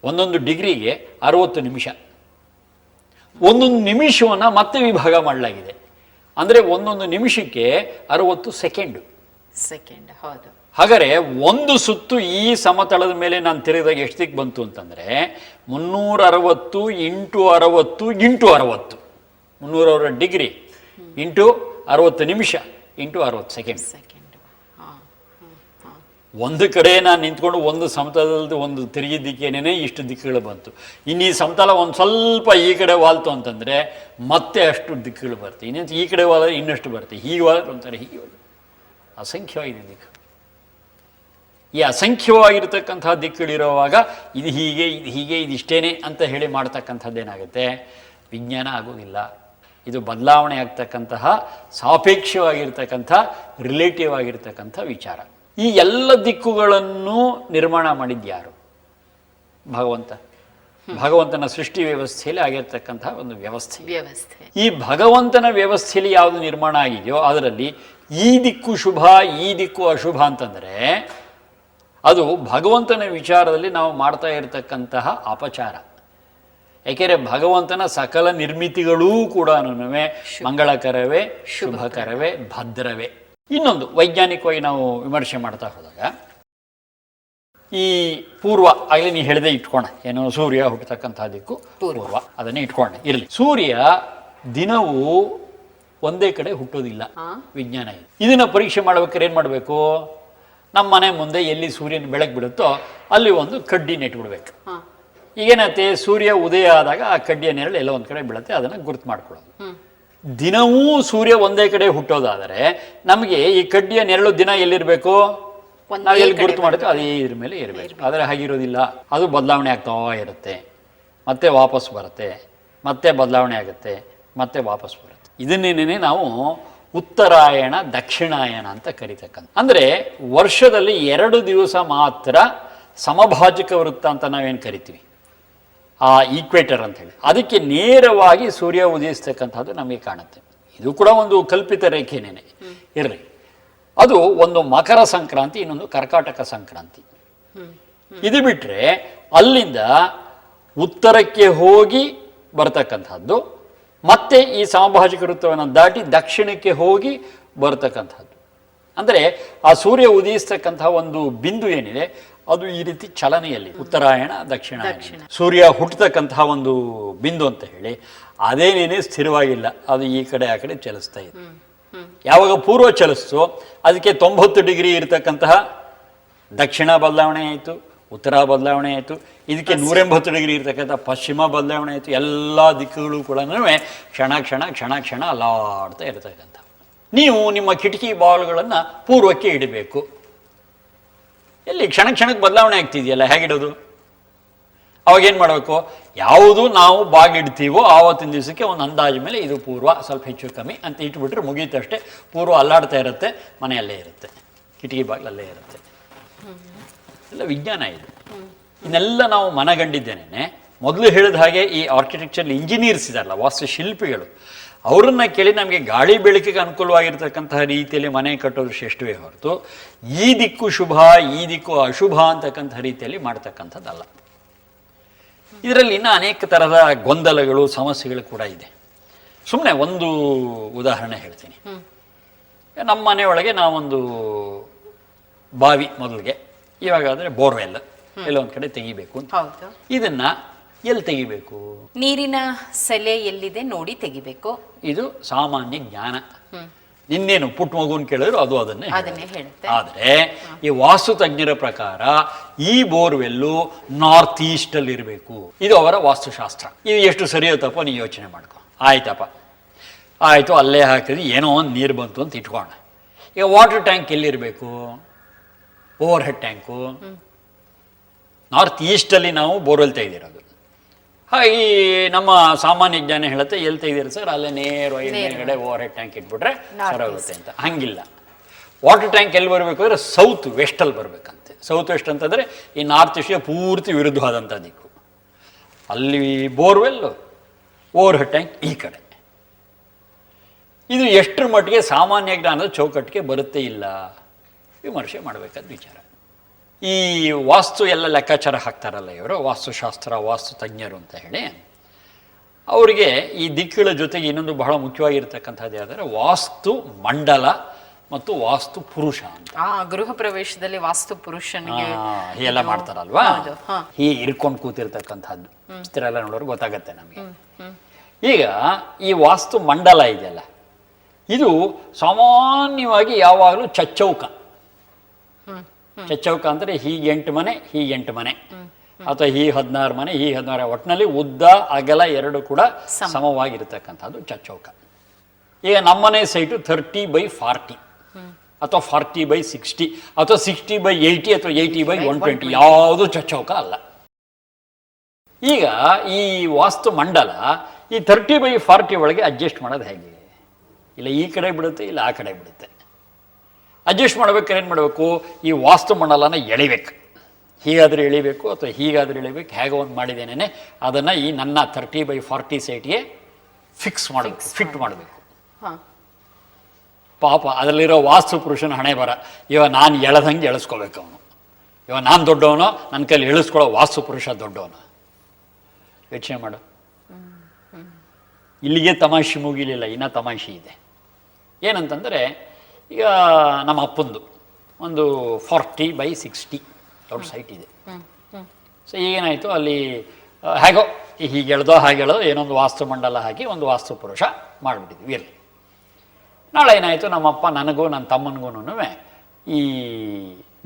ಒಂದೊಂದು ಡಿಗ್ರಿಗೆ ಅರವತ್ತು ನಿಮಿಷ. ಒಂದೊಂದು ನಿಮಿಷವನ್ನು ಮತ್ತೆ ವಿಭಾಗ ಮಾಡಲಾಗಿದೆ. ಅಂದರೆ ಒಂದೊಂದು ನಿಮಿಷಕ್ಕೆ ಅರವತ್ತು ಸೆಕೆಂಡು. ಸೆಕೆಂಡ್ ಹೌದು. ಹಾಗಾದರೆ ಒಂದು ಸುತ್ತು ಈ ಸಮತಳದ ಮೇಲೆ ನಾನು ತಿರುಗಿದಾಗ ಎಷ್ಟು ದಿಕ್ಕು ಬಂತು ಅಂತಂದರೆ ಮುನ್ನೂರ ಅರವತ್ತು ಇಂಟು ಅರವತ್ತು ಇಂಟು ಅರವತ್ತು. ಮುನ್ನೂರ ಡಿಗ್ರಿ ಇಂಟು ಅರವತ್ತು ನಿಮಿಷ ಇಂಟು ಅರವತ್ತು ಸೆಕೆಂಡ್. ಸೆಕೆಂಡ್. ಒಂದು ಕಡೆ ನಾನು ನಿಂತ್ಕೊಂಡು ಒಂದು ಸಮತಲದಲ್ಲಿ ಒಂದು ತಿರುಗಿದ್ದಕ್ಕೇನೆ ಇಷ್ಟು ದಿಕ್ಕುಗಳು ಬಂತು. ಇನ್ನು ಈ ಸಮತಲ ಒಂದು ಸ್ವಲ್ಪ ಈ ಕಡೆ ವಾಲ್ತು ಅಂತಂದರೆ ಮತ್ತೆ ಅಷ್ಟು ದಿಕ್ಕುಗಳು ಬರ್ತವೆ ಇನ್ನೊಂದು ಈ ಕಡೆ ವಾಲ ಇನ್ನಷ್ಟು ಬರುತ್ತೆ. ಹೀಗೆ ವಾಲಿದ್ರೆ ಒಂಥರ ಹೀಗೆ ಅಸಂಖ್ಯವಾಗಿದೆ ದಿಕ್ಕು. ಈ ಅಸಂಖ್ಯವಾಗಿರ್ತಕ್ಕಂಥ ದಿಕ್ಕುಗಳಿರುವಾಗ ಇದು ಹೀಗೆ ಇದು ಹೀಗೆ ಇದಿಷ್ಟೇನೆ ಅಂತ ಹೇಳಿ ಮಾಡ್ತಕ್ಕಂಥದ್ದೇನಾಗುತ್ತೆ ವಿಜ್ಞಾನ ಆಗೋದಿಲ್ಲ. ಇದು ಬದಲಾವಣೆ ಆಗ್ತಕ್ಕಂತಹ ಸಾಪೇಕ್ಷವಾಗಿರ್ತಕ್ಕಂಥ ರಿಲೇಟಿವ್ ಆಗಿರ್ತಕ್ಕಂಥ ವಿಚಾರ. ಈ ಎಲ್ಲ ದಿಕ್ಕುಗಳನ್ನು ನಿರ್ಮಾಣ ಮಾಡಿದ್ಯಾರು ಭಗವಂತ. ಭಗವಂತನ ಸೃಷ್ಟಿ ವ್ಯವಸ್ಥೆಯಲ್ಲಿ ಆಗಿರ್ತಕ್ಕಂತಹ ಒಂದು ವ್ಯವಸ್ಥೆ. ವ್ಯವಸ್ಥೆ. ಈ ಭಗವಂತನ ವ್ಯವಸ್ಥೆಯಲ್ಲಿ ಯಾವುದು ನಿರ್ಮಾಣ ಆಗಿದೆಯೋ ಅದರಲ್ಲಿ ಈ ದಿಕ್ಕು ಶುಭ ಈ ದಿಕ್ಕು ಅಶುಭ ಅಂತಂದರೆ ಅದು ಭಗವಂತನ ವಿಚಾರದಲ್ಲಿ ನಾವು ಮಾಡ್ತಾ ಇರತಕ್ಕಂತಹ ಅಪಚಾರ. ಏಕೆಂದರೆ ಭಗವಂತನ ಸಕಲ ನಿರ್ಮಿತಿಗಳೂ ಕೂಡ ಮಂಗಳಕರವೇ ಶುಭಕರವೇ ಭದ್ರವೇ. ಇನ್ನೊಂದು ವೈಜ್ಞಾನಿಕವಾಗಿ ನಾವು ವಿಮರ್ಶೆ ಮಾಡ್ತಾ ಹೋದಾಗ ಈ ಪೂರ್ವ ಆಗಲೇ ನೀ ಹೇಳದೆ ಇಟ್ಕೋಣ ಏನು ಸೂರ್ಯ ಹುಟ್ಟತಕ್ಕಂಥ ದಿಕ್ಕು ಪೂರ್ವ ಅದನ್ನೇ ಇಟ್ಕೋಣ ಇರಲಿ. ಸೂರ್ಯ ದಿನವೂ ಒಂದೇ ಕಡೆ ಹುಟ್ಟೋದಿಲ್ಲ. ವಿಜ್ಞಾನ ಇದೆ. ಇದನ್ನ ಪರೀಕ್ಷೆ ಮಾಡ್ಬೇಕಾದ್ರೆ ಏನು ಮಾಡಬೇಕು? ನಮ್ಮ ಮನೆ ಮುಂದೆ ಎಲ್ಲಿ ಸೂರ್ಯನ ಬೆಳಕು ಬಿಡುತ್ತೋ ಅಲ್ಲಿ ಒಂದು ಕಡ್ಡಿ ನೆಟ್ಬಿಡ್ಬೇಕು ಈಗ ಈಗೇನತ್ತೆ? ಸೂರ್ಯ ಉದಯ ಆದಾಗ ಆ ಕಡ್ಡಿಯ ನೆರಳು ಎಲ್ಲ ಒಂದು ಕಡೆ ಬೀಳುತ್ತೆ ಅದನ್ನು ಗುರುತು ಮಾಡ್ಕೊಳ್ಳೋದು. ದಿನವೂ ಸೂರ್ಯ ಒಂದೇ ಕಡೆ ಹುಟ್ಟೋದಾದರೆ ನಮಗೆ ಈ ಕಡ್ಡಿಯ ನೆರಳು ದಿನ ಎಲ್ಲಿರಬೇಕು? ನಾವು ಎಲ್ಲಿ ಗುರುತು ಮಾಡುತ್ತೋ ಅದೇ ಇದ್ರ ಮೇಲೆ ಇರಬೇಕು. ಆದರೆ ಹಾಗಿರೋದಿಲ್ಲ ಅದು ಬದಲಾವಣೆ ಆಗ್ತಾ ಇರುತ್ತೆ. ಮತ್ತೆ ವಾಪಸ್ ಬರುತ್ತೆ. ಮತ್ತೆ ಬದಲಾವಣೆ ಆಗುತ್ತೆ. ಮತ್ತೆ ವಾಪಸ್ ಬರುತ್ತೆ. ಇದನ್ನೇನೇ ನಾವು ಉತ್ತರಾಯಣ ದಕ್ಷಿಣಾಯಣ ಅಂತ ಕರಿತಕ್ಕಂಥ ಅಂದರೆ ವರ್ಷದಲ್ಲಿ ಎರಡು ದಿವಸ ಮಾತ್ರ ಸಮಭಾಜಕ ವೃತ್ತ ಅಂತ ನಾವೇನು ಕರಿತೀವಿ? ಆ ಈಕ್ವೇಟರ್ ಅಂತ ಹೇಳಿ ಅದಕ್ಕೆ ನೇರವಾಗಿ ಸೂರ್ಯ ಉದಯಿಸ್ತಕ್ಕಂಥದ್ದು ನಮಗೆ ಕಾಣುತ್ತೆ. ಇದು ಕೂಡ ಒಂದು ಕಲ್ಪಿತ ರೇಖೆನೇನೆ. ಇರಲಿ. ಅದು ಒಂದು ಮಕರ ಸಂಕ್ರಾಂತಿ, ಇನ್ನೊಂದು ಕರ್ಕಾಟಕ ಸಂಕ್ರಾಂತಿ. ಇದು ಬಿಟ್ಟರೆ ಅಲ್ಲಿಂದ ಉತ್ತರಕ್ಕೆ ಹೋಗಿ ಬರ್ತಕ್ಕಂಥದ್ದು, ಮತ್ತೆ ಈ ಸಾಮಾಜಿಕ ವೃತ್ತವನ್ನು ದಾಟಿ ದಕ್ಷಿಣಕ್ಕೆ ಹೋಗಿ ಬರ್ತಕ್ಕಂಥದ್ದು. ಅಂದರೆ ಆ ಸೂರ್ಯ ಉದಯಿಸ್ತಕ್ಕಂಥ ಒಂದು ಬಿಂದು ಏನಿದೆ ಅದು ಈ ರೀತಿ ಚಲನೆಯಲ್ಲಿ ಉತ್ತರಾಯಣ ದಕ್ಷಿಣಾಯಣ ಸೂರ್ಯ ಹುಟ್ಟತಕ್ಕಂತಹ ಒಂದು ಬಿಂದು ಅಂತ ಹೇಳಿ ಅದೇನೇನೇ ಸ್ಥಿರವಾಗಿಲ್ಲ ಅದು ಈ ಕಡೆ ಆ ಕಡೆ ಚಲಿಸ್ತಾ ಇದೆ. ಯಾವಾಗ ಪೂರ್ವ ಚಲಿಸ್ತೋ ಅದಕ್ಕೆ ತೊಂಬತ್ತು ಡಿಗ್ರಿ ಇರತಕ್ಕಂತಹ ದಕ್ಷಿಣ ಬದಲಾವಣೆ ಆಯಿತು ಉತ್ತರ ಬದಲಾವಣೆ ಆಯಿತು ಇದಕ್ಕೆ ನೂರೆಂಬತ್ತು ಡಿಗ್ರಿ ಇರತಕ್ಕಂಥ ಪಶ್ಚಿಮ ಬದಲಾವಣೆ ಆಯಿತು. ಎಲ್ಲ ದಿಕ್ಕುಗಳು ಕೂಡ ಕ್ಷಣ ಕ್ಷಣ ಕ್ಷಣ ಕ್ಷಣ ಅಲ್ಲಾಡ್ತಾ ಇರ್ತಕ್ಕಂಥ ನೀವು ನಿಮ್ಮ ಕಿಟಕಿ ಬಾಲ್ಗಳನ್ನು ಪೂರ್ವಕ್ಕೆ ಇಡಬೇಕು. ಎಲ್ಲಿ ಕ್ಷಣ ಕ್ಷಣಕ್ಕೆ ಬದಲಾವಣೆ ಆಗ್ತಿದೆಯಲ್ಲ ಹೇಗಿಡೋದು ಅವಾಗ ಏನು ಮಾಡಬೇಕು? ಯಾವುದು ನಾವು ಬಾಗಿಡ್ತೀವೋ ಆವತ್ತಿನ ದಿವಸಕ್ಕೆ ಒಂದು ಅಂದಾಜು ಮೇಲೆ ಇದು ಪೂರ್ವ ಸ್ವಲ್ಪ ಹೆಚ್ಚು ಕಮ್ಮಿ ಅಂತ ಇಟ್ಬಿಟ್ರೆ ಮುಗೀತಷ್ಟೇ. ಪೂರ್ವ ಅಲ್ಲಾಡ್ತಾ ಇರುತ್ತೆ, ಮನೆಯಲ್ಲೇ ಇರುತ್ತೆ. ಕಿಟಕಿ ಬಾಗಿಲಲ್ಲೇ ಇರುತ್ತೆ. ಎಲ್ಲ ವಿಜ್ಞಾನ ಇದು. ಇನ್ನೆಲ್ಲ ನಾವು ಮನಗಂಡಿದ್ದೇನೆ. ಮೊದಲು ಹೇಳಿದ ಹಾಗೆ ಈ ಆರ್ಕಿಟೆಕ್ಚರ್ ಇಂಜಿನಿಯರ್ಸ್ ಇದಾರಲ್ಲ, ವಾಸ್ತುಶಿಲ್ಪಿಗಳು. ಅವರನ್ನ ಕೇಳಿ ನಮಗೆ ಗಾಳಿ ಬೆಳಕಿಗೆ ಅನುಕೂಲವಾಗಿರ್ತಕ್ಕಂತಹ ರೀತಿಯಲ್ಲಿ ಮನೆ ಕಟ್ಟೋದು ಶ್ರೇಷ್ಠವೇ ಹೊರತು ಈ ದಿಕ್ಕು ಶುಭ ಈ ದಿಕ್ಕು ಅಶುಭ ಅಂತಕ್ಕಂಥ ರೀತಿಯಲ್ಲಿ ಮಾಡ್ತಕ್ಕಂಥದ್ದಲ್ಲ. ಇದರಲ್ಲಿ ಇನ್ನೂ ಅನೇಕ ಥರದ ಗೊಂದಲಗಳು ಸಮಸ್ಯೆಗಳು ಕೂಡ ಇದೆ. ಸುಮ್ಮನೆ ಒಂದು ಉದಾಹರಣೆ ಹೇಳ್ತೀನಿ. ನಮ್ಮ ಮನೆಯೊಳಗೆ ನಾವೊಂದು ಬಾವಿ ಮೊದಲಿಗೆ ಇವಾಗ ಆದರೆ ಬೋರ್ವೆಲ್ ಎಲ್ಲ ಒಂದು ಕಡೆ ತೆಗಿಬೇಕು ಅಂತ. ಇದನ್ನ ಎಲ್ಲಿ ತೆಗಿಬೇಕು? ನೀರಿನ ಸೆಲೆ ಎಲ್ಲಿದೆ ನೋಡಿ ತೆಗಿಬೇಕು. ಇದು ಸಾಮಾನ್ಯ ಜ್ಞಾನ. ಇನ್ನೇನು ಪುಟ್ಟ ಮಗುನ್ ಕೇಳಿದ್ರು ಅದು ಅದನ್ನೇ ಅದನ್ನೇ ಹೇಳುತ್ತೆ. ಆದರೆ ಈ ವಾಸ್ತು ತಜ್ಞರ ಪ್ರಕಾರ ಈ ಬೋರ್ವೆಲ್ಲು ನಾರ್ತ್ ಈಸ್ಟ್ ಅಲ್ಲಿ ಇರಬೇಕು. ಇದು ಅವರ ವಾಸ್ತುಶಾಸ್ತ್ರ. ಇದು ಎಷ್ಟು ಸರಿಯತ್ತಪ್ಪ ನೀ ನೀವು ಯೋಚನೆ ಮಾಡ್ಕೊ. ಆಯ್ತಪ್ಪ. ಆಯ್ತು ಅಲ್ಲೇ ಹಾಕಿದ್ರೆ ಏನೋ ಒಂದು ನೀರು ಬಂತು ಅಂತ ಇಟ್ಕೋಣ ಈಗ ವಾಟರ್ ಟ್ಯಾಂಕ್ ಎಲ್ಲಿರಬೇಕು ಓವರ್ ಹೆಡ್ ಟ್ಯಾಂಕು ನಾರ್ತ್ ಈಸ್ಟಲ್ಲಿ ನಾವು ಬೋರ್ವೆಲ್ ತೆಗೆದಿರೋದು. ಹಾಗೆ ನಮ್ಮ ಸಾಮಾನ್ಯ ಜ್ಞಾನ ಹೇಳುತ್ತೆ ಎಲ್ಲಿ ತೆಗೆದಿರ ಸರ್? ಅಲ್ಲೇ ನೇರವಾಗಿ ಮೇಲ್ಗಡೆ ಓವರ್ ಹೆಡ್ ಟ್ಯಾಂಕ್ ಇಟ್ಬಿಟ್ರೆ ಸರೋಗುತ್ತೆ ಅಂತ. ಹಂಗಿಲ್ಲ. ವಾಟರ್ ಟ್ಯಾಂಕ್ ಎಲ್ಲಿ ಬರಬೇಕು ಅಂದರೆ ಸೌತ್ ವೆಸ್ಟಲ್ಲಿ ಬರಬೇಕಂತೆ. ಸೌತ್ ವೆಸ್ಟ್ ಅಂತಂದರೆ ಈ ನಾರ್ತ್ ಏಷ್ಯಾ ಪೂರ್ತಿ ವಿರುದ್ಧವಾದಂಥ ದಿಕ್ಕು. ಅಲ್ಲಿ ಬೋರ್ವೆಲ್ ಓವರ್ ಹೆಡ್ ಟ್ಯಾಂಕ್ ಈ ಕಡೆ. ಇದು ಎಷ್ಟರ ಮಟ್ಟಿಗೆ ಸಾಮಾನ್ಯ ಜ್ಞಾನದ ಚೌಕಟ್ಟಿಗೆ ಬರುತ್ತೆ ಇಲ್ಲ? ವಿಮರ್ಶೆ ಮಾಡಬೇಕಾದ ವಿಚಾರ. ಈ ವಾಸ್ತು ಎಲ್ಲ ಲೆಕ್ಕಾಚಾರ ಹಾಕ್ತಾರಲ್ಲ ಇವರು ವಾಸ್ತುಶಾಸ್ತ್ರ ವಾಸ್ತು ತಜ್ಞರು ಅಂತ ಹೇಳಿ. ಅವರಿಗೆ ಈ ದಿಕ್ಕುಗಳ ಜೊತೆಗೆ ಇನ್ನೊಂದು ಬಹಳ ಮುಖ್ಯವಾಗಿರ್ತಕ್ಕಂಥದ್ದು ಯಾವುದಂದ್ರೆ ವಾಸ್ತು ಮಂಡಲ ಮತ್ತು ವಾಸ್ತು ಪುರುಷ ಅಂತ. ಆ ಗೃಹ ಪ್ರವೇಶದಲ್ಲಿ ವಾಸ್ತು ಪುರುಷನಿಗೆ ಎಲ್ಲ ಮಾಡ್ತಾರಲ್ವಾ? ಹಾ. ಇರ್ಕೊಂಡು ಕೂತಿರ್ತಕ್ಕಂಥದ್ದು. ಚಿತ್ರ ನೋಡೋರು ಗೊತ್ತಾಗತ್ತೆ ನಮಗೆ. ಈಗ ಈ ವಾಸ್ತು ಮಂಡಲ ಇದೆಯಲ್ಲ ಇದು ಸಾಮಾನ್ಯವಾಗಿ ಯಾವಾಗಲೂ ಚಚ್ಚೌಕ. ಚಚ್ಚೌಕ ಅಂದರೆ ಹೀಗೆ ಎಂಟು ಮನೆ ಹೀಗೆ ಎಂಟು ಮನೆ. ಅಥವಾ ಹೀ ಹದಿನಾರು ಮನೆ ಹೀ ಹದಿನಾರು ಒಟ್ಟಿನಲ್ಲಿ ಉದ್ದ ಅಗಲ ಎರಡು ಕೂಡ ಸಮ. ಸಮವಾಗಿರ್ತಕ್ಕಂಥದ್ದು ಚಚ್ಚೌಕ. ಈಗ ನಮ್ಮನೆ ಸೈಟು ಥರ್ಟಿ ಬೈ ಫಾರ್ಟಿ ಅಥವಾ ಫಾರ್ಟಿ ಬೈ ಸಿಕ್ಸ್ಟಿ ಅಥವಾ ಸಿಕ್ಸ್ಟಿ ಬೈ ಏಯ್ಟಿ ಅಥವಾ ಏಯ್ಟಿ ಬೈ ಒನ್ ಟ್ವೆಂಟಿ ಯಾವುದು ಚಚ್ಚೌಕ ಅಲ್ಲ. ಈಗ ಈ ವಾಸ್ತು ಮಂಡಲ ಈ ಥರ್ಟಿ ಬೈ ಫಾರ್ಟಿ ಒಳಗೆ ಅಡ್ಜಸ್ಟ್ ಮಾಡೋದು ಹೇಗೆ? ಇಲ್ಲ ಈ ಕಡೆ ಬಿಡುತ್ತೆ ಇಲ್ಲ ಆ ಕಡೆ ಬಿಡುತ್ತೆ. ಅಡ್ಜಸ್ಟ್ ಮಾಡ್ಬೇಕಾದ್ರೆ ಏನು ಮಾಡಬೇಕು ಈ ವಾಸ್ತು ಮಂಡಲನ ಎಳಿಬೇಕು. ಹೀಗಾದರೂ ಎಳಿಬೇಕು ಅಥವಾ ಹೀಗಾದರೂ ಎಳಿಬೇಕು ಹೇಗೆ ಒಂದು ಮಾಡಿದ್ದೇನೆ ಅದನ್ನು ಈ ನನ್ನ ಥರ್ಟಿ ಬೈ ಫಾರ್ಟಿ ಸೈಟ್ಗೆ ಫಿಕ್ಸ್ ಮಾಡಬೇಕು ಫಿಟ್ ಮಾಡಬೇಕು. ಹಾ. ಪಾಪ ಅದರಲ್ಲಿರೋ ವಾಸ್ತು ಪುರುಷನ ಹಣೆ ಬರ. ಇವ ನಾನು ಎಳೆದಂಗೆ ಎಳಿಸ್ಕೋಬೇಕು ಅವನು. ಇವ ನಾನು ದೊಡ್ಡವನು ನನ್ನ ಕೈಲಿ ಎಳಿಸ್ಕೊಳ್ಳೋ ವಾಸ್ತು ಪುರುಷ ದೊಡ್ಡವನು. ಯೋಚನೆ ಮಾಡು. ಇಲ್ಲಿಗೆ ತಮಾಷೆ ಮುಗಿಲಿಲ್ಲ ಇನ್ನೂ ತಮಾಷೆ ಇದೆ. ಏನಂತಂದರೆ ಈಗ ನಮ್ಮ ಅಪ್ಪಂದು ಒಂದು ಫಾರ್ಟಿ ಬೈ ಸಿಕ್ಸ್ಟಿ ದೊಡ್ಡ ಸೈಟ್ ಇದೆ. ಸೊ ಈಗೇನಾಯಿತು ಅಲ್ಲಿ ಹೇಗೋ ಹೀಗೆ ಎಳ್ದೋ ಹಾಗೆ ಎಳ್ದೋ ಏನೊಂದು ವಾಸ್ತು ಮಂಡಲ ಹಾಕಿ ಒಂದು ವಾಸ್ತು ಪುರುಷ ಮಾಡಿಬಿಟ್ಟಿದ್ವಿ ಇರಲಿ. ನಾಳೆ ಏನಾಯಿತು ನಮ್ಮಪ್ಪ ನನಗೂ ನನ್ನ ತಮ್ಮನಿಗೂ ಈ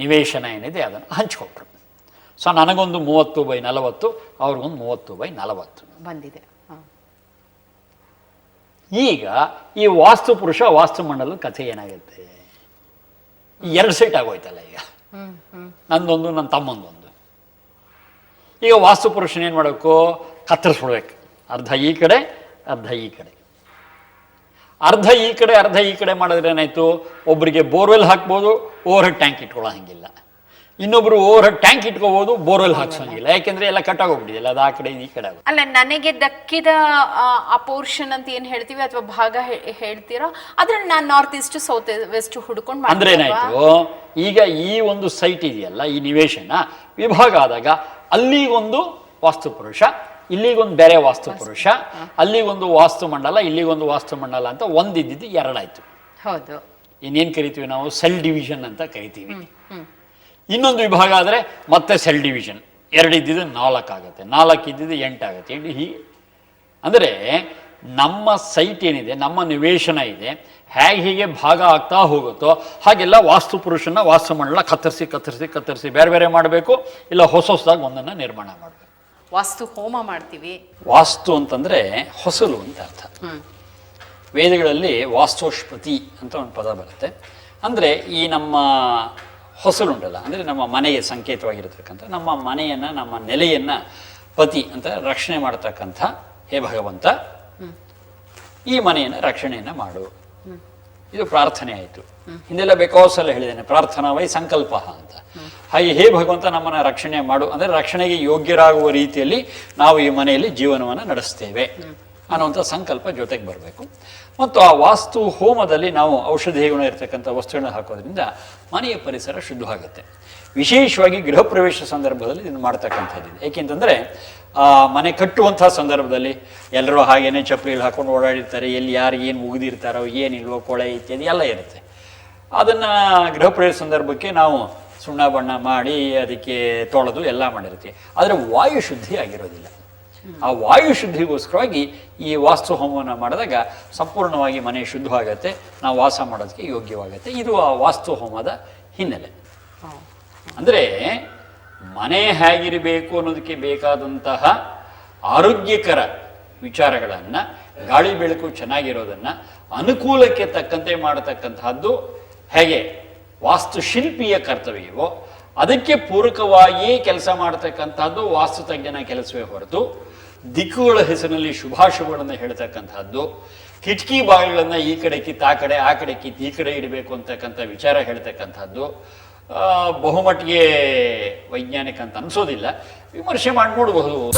ನಿವೇಶನ ಏನಿದೆ ಅದನ್ನು ಹಂಚ್ಕೊಟ್ರು. ಸೊ ನನಗೊಂದು ಮೂವತ್ತು ಬೈ ನಲವತ್ತು ಅವ್ರಿಗೊಂದು ಮೂವತ್ತು ಬೈ ನಲವತ್ತು. ಬಂದಿದೆ. ಈಗ ಈ ವಾಸ್ತು ಪುರುಷ ವಾಸ್ತು ಮಂಡಲದ ಕಥೆ ಏನಾಗುತ್ತೆ ಎರಡು ಸೆಟ್ ಆಗೋಯ್ತಲ್ಲ ಈಗ. ನಂದೊಂದು ನನ್ನ ತಮ್ಮಂದೊಂದು. ಈಗ ವಾಸ್ತು ಪುರುಷನ ಏನು ಮಾಡಬೇಕು? ಕತ್ತರಿಸ್ಬಿಡ್ಬೇಕು. ಅರ್ಧ ಈ ಕಡೆ ಅರ್ಧ ಈ ಕಡೆ. ಅರ್ಧ ಈ ಕಡೆ ಅರ್ಧ ಈ ಕಡೆ ಮಾಡಿದ್ರೆ ಏನಾಯ್ತು? ಒಬ್ಬರಿಗೆ ಬೋರ್ವೆಲ್ ಹಾಕ್ಬೋದು ಓವರ್ ಹೆಡ್ ಟ್ಯಾಂಕ್ ಇಟ್ಕೊಳ್ಳೋ ಹಂಗಿಲ್ಲ. ಇನ್ನೊಬ್ರು ಓವರ್ ಟ್ಯಾಂಕ್ ಇಟ್ಕೋಬಹುದು ಬೋರ್ವೆಲ್ ಹಾಕ್ಸಂಗಿಲ್ಲ. ಯಾಕೆಂದ್ರೆ ಎಲ್ಲ ಕಟ್ಟಾಗೋಗ್ಬಿಟ್ಟಿದೆಯಲ್ಲ ಅದು ಆ ಕಡೆ ಈ ಕಡೆ ಅಲ್ಲ ನನಗೆ ದಕ್ಕಿದ ಆ, ಪೋರ್ಷನ್ ಅಂತ ಏನ್ ಹೇಳ್ತೀವಿ ಅಥವಾ ಭಾಗ ಹೇಳ್ತೀರಾ ಹೇಳ್ತೀರೋ? ಅದ್ರಲ್ಲಿ ನಾನು ನಾರ್ತ್ ಈಸ್ಟ್ ಸೌತ್ ವೆಸ್ಟ್ ಹುಡ್ಕೊಂಡು ಅಂದ್ರೆ ಏನಾಯ್ತು ಈಗ ಈ ಒಂದು ಸೈಟ್ ಇದೆಯಲ್ಲ ಈ ನಿವೇಶನ ವಿಭಾಗ ಆದಾಗ ಅಲ್ಲಿಗೊಂದು ವಾಸ್ತು ಪುರುಷ ಇಲ್ಲಿಗೊಂದು ಬೇರೆ ವಾಸ್ತು ಪುರುಷ ಅಲ್ಲಿಗೊಂದು ವಾಸ್ತು ಮಂಡಲ ಇಲ್ಲಿಗೊಂದು ವಾಸ್ತು ಮಂಡಲ ಅಂತ ಒಂದಿದ್ದು ಎರಡಾಯ್ತು. ಹೌದು. ಇನ್ನೇನು ಕರಿತೀವಿ ನಾವು? ಸೆಲ್ ಡಿವಿಷನ್ ಅಂತ ಕರಿತೀವಿ. ಇನ್ನೊಂದು ವಿಭಾಗ ಆದರೆ ಮತ್ತೆ ಸೆಲ್ ಡಿವಿಷನ್ ಎರಡು ಇದ್ದಿದ್ದು ನಾಲ್ಕು ಆಗುತ್ತೆ. ನಾಲ್ಕು ಇದ್ದಿದ್ದು ಎಂಟಾಗುತ್ತೆ ಎಂಟು ಹೀಗೆ. ಅಂದರೆ ನಮ್ಮ ಸೈಟ್ ಏನಿದೆ ನಮ್ಮ ನಿವೇಶನ ಇದೆ ಹೇಗೆ ಹೀಗೆ ಭಾಗ ಆಗ್ತಾ ಹೋಗುತ್ತೋ ಹಾಗೆಲ್ಲ ವಾಸ್ತು ಪುರುಷನ ವಾಸ್ತು ಮಂಡಲ ಕತ್ತರಿಸಿ ಕತ್ತರಿಸಿ ಕತ್ತರಿಸಿ ಬೇರೆ ಬೇರೆ ಮಾಡಬೇಕು. ಇಲ್ಲ ಹೊಸ ಹೊಸದಾಗಿ ಒಂದನ್ನು ನಿರ್ಮಾಣ ಮಾಡಬೇಕು. ವಾಸ್ತು ಹೋಮ ಮಾಡ್ತೀವಿ. ವಾಸ್ತು ಅಂತಂದರೆ ಹೊಸಲು ಅಂತ ಅರ್ಥ. ವೇದಗಳಲ್ಲಿ ವಾಸ್ತುಷ್ಪತಿ ಅಂತ ಒಂದು ಪದ ಬರುತ್ತೆ. ಅಂದರೆ ಈ ನಮ್ಮ ಹೊಸಲುಂಟಲ್ಲ ಅಂದರೆ ನಮ್ಮ ಮನೆಯ ಸಂಕೇತವಾಗಿರತಕ್ಕಂಥ, ನಮ್ಮ ಮನೆಯನ್ನು, ನಮ್ಮ ನೆಲೆಯನ್ನು ಪತಿ ಅಂತ ರಕ್ಷಣೆ ಮಾಡತಕ್ಕಂಥ ಹೇ ಭಗವಂತ. ಈ ಮನೆಯನ್ನು ರಕ್ಷಣೆಯನ್ನು ಮಾಡು. ಇದು ಪ್ರಾರ್ಥನೆ ಆಯಿತು. ಹಿಂದೆಲ್ಲ ಬೇಕಾದ ಸಲ ಹೇಳಿದ್ದೇನೆ, ಪ್ರಾರ್ಥನಾ ವೈ ಸಂಕಲ್ಪ ಅಂತ. ಹಾಗೆ ಹೇ ಭಗವಂತ ನಮ್ಮನ್ನು ರಕ್ಷಣೆ ಮಾಡು. ಅಂದರೆ ರಕ್ಷಣೆಗೆ ಯೋಗ್ಯರಾಗುವ ರೀತಿಯಲ್ಲಿ ನಾವು ಈ ಮನೆಯಲ್ಲಿ ಜೀವನವನ್ನು ನಡೆಸ್ತೇವೆ ಅನ್ನುವಂಥ ಸಂಕಲ್ಪ ಜೊತೆಗೆ ಬರಬೇಕು. ಮತ್ತು ಆ ವಾಸ್ತು ಹೋಮದಲ್ಲಿ ನಾವು ಔಷಧಿ ಗುಣ ಇರತಕ್ಕಂಥ ವಸ್ತುಗಳನ್ನ ಹಾಕೋದ್ರಿಂದ ಮನೆಯ ಪರಿಸರ ಶುದ್ಧವಾಗುತ್ತೆ. ವಿಶೇಷವಾಗಿ ಗೃಹ ಪ್ರವೇಶ ಸಂದರ್ಭದಲ್ಲಿ ಇದನ್ನು ಮಾಡ್ತಕ್ಕಂಥದ್ದಿದೆ ಏಕೆಂತಂದರೆ ಮನೆ ಕಟ್ಟುವಂಥ ಸಂದರ್ಭದಲ್ಲಿ ಎಲ್ಲರೂ ಹಾಗೇನೆ ಚಪ್ಪಲಿಗಳು ಹಾಕೊಂಡು ಓಡಾಡಿರ್ತಾರೆ, ಎಲ್ಲಿ ಯಾರು ಏನು ಮುಗಿದಿರ್ತಾರೋ ಏನಿಲ್ವೋ, ಕೊಳೆ ಇತ್ಯಾದಿ ಎಲ್ಲ ಇರುತ್ತೆ. ಅದನ್ನು ಗೃಹ ಪ್ರವೇಶ ಸಂದರ್ಭಕ್ಕೆ ನಾವು ಸುಣ್ಣ ಬಣ್ಣ ಮಾಡಿ ಅದಕ್ಕೆ ತೊಳೆದು ಎಲ್ಲ ಮಾಡಿರ್ತೀವಿ. ಆದರೆ ವಾಯು ಶುದ್ಧಿ ಆಗಿರೋದಿಲ್ಲ. ಆ ವಾಯು ಶುದ್ಧಿಗೋಸ್ಕರವಾಗಿ ಈ ವಾಸ್ತು ಹೋಮವನ್ನು ಮಾಡಿದಾಗ ಸಂಪೂರ್ಣವಾಗಿ ಮನೆ ಶುದ್ಧವಾಗತ್ತೆ, ನಾವು ವಾಸ ಮಾಡೋದಕ್ಕೆ ಯೋಗ್ಯವಾಗುತ್ತೆ. ಇದು ಆ ವಾಸ್ತು ಹೋಮದ ಹಿನ್ನೆಲೆ. ಅಂದರೆ ಮನೆ ಹೇಗಿರಬೇಕು ಅನ್ನೋದಕ್ಕೆ ಬೇಕಾದಂತಹ ಆರೋಗ್ಯಕರ ವಿಚಾರಗಳನ್ನು, ಗಾಳಿ ಬೆಳಕು ಚೆನ್ನಾಗಿರೋದನ್ನು, ಅನುಕೂಲಕ್ಕೆ ತಕ್ಕಂತೆ ಮಾಡತಕ್ಕಂತಹದ್ದು ಹೇಗೆ ವಾಸ್ತುಶಿಲ್ಪಿಯ ಕರ್ತವ್ಯವೋ ಅದಕ್ಕೆ ಪೂರಕವಾಗಿಯೇ ಕೆಲಸ ಮಾಡತಕ್ಕಂಥದ್ದು ವಾಸ್ತುತಜ್ಞನ ಕೆಲಸವೇ ಹೊರತು ದಿಕ್ಕುಗಳ ಹೆಸರಿನಲ್ಲಿ ಶುಭಾಶುಭಗಳನ್ನು ಹೇಳ್ತಕ್ಕಂಥದ್ದು. ಕಿಟಕಿ ಬಾಗಿಲುಗಳನ್ನು ಈ ಕಡೆ ಕಿತ್ತು ಆ ಕಡೆ ಆ ಕಡೆ ಕಿತ್ತು ಈ ಕಡೆ ಇಡಬೇಕು ಅಂತಕ್ಕಂಥ ವಿಚಾರ ಹೇಳ್ತಕ್ಕಂಥದ್ದು. ಬಹುಮಟ್ಟಿಗೆ ವೈಜ್ಞಾನಿಕ ಅಂತ ಅನ್ಸೋದಿಲ್ಲ. ವಿಮರ್ಶೆ ಮಾಡಿ ನೋಡಬಹುದು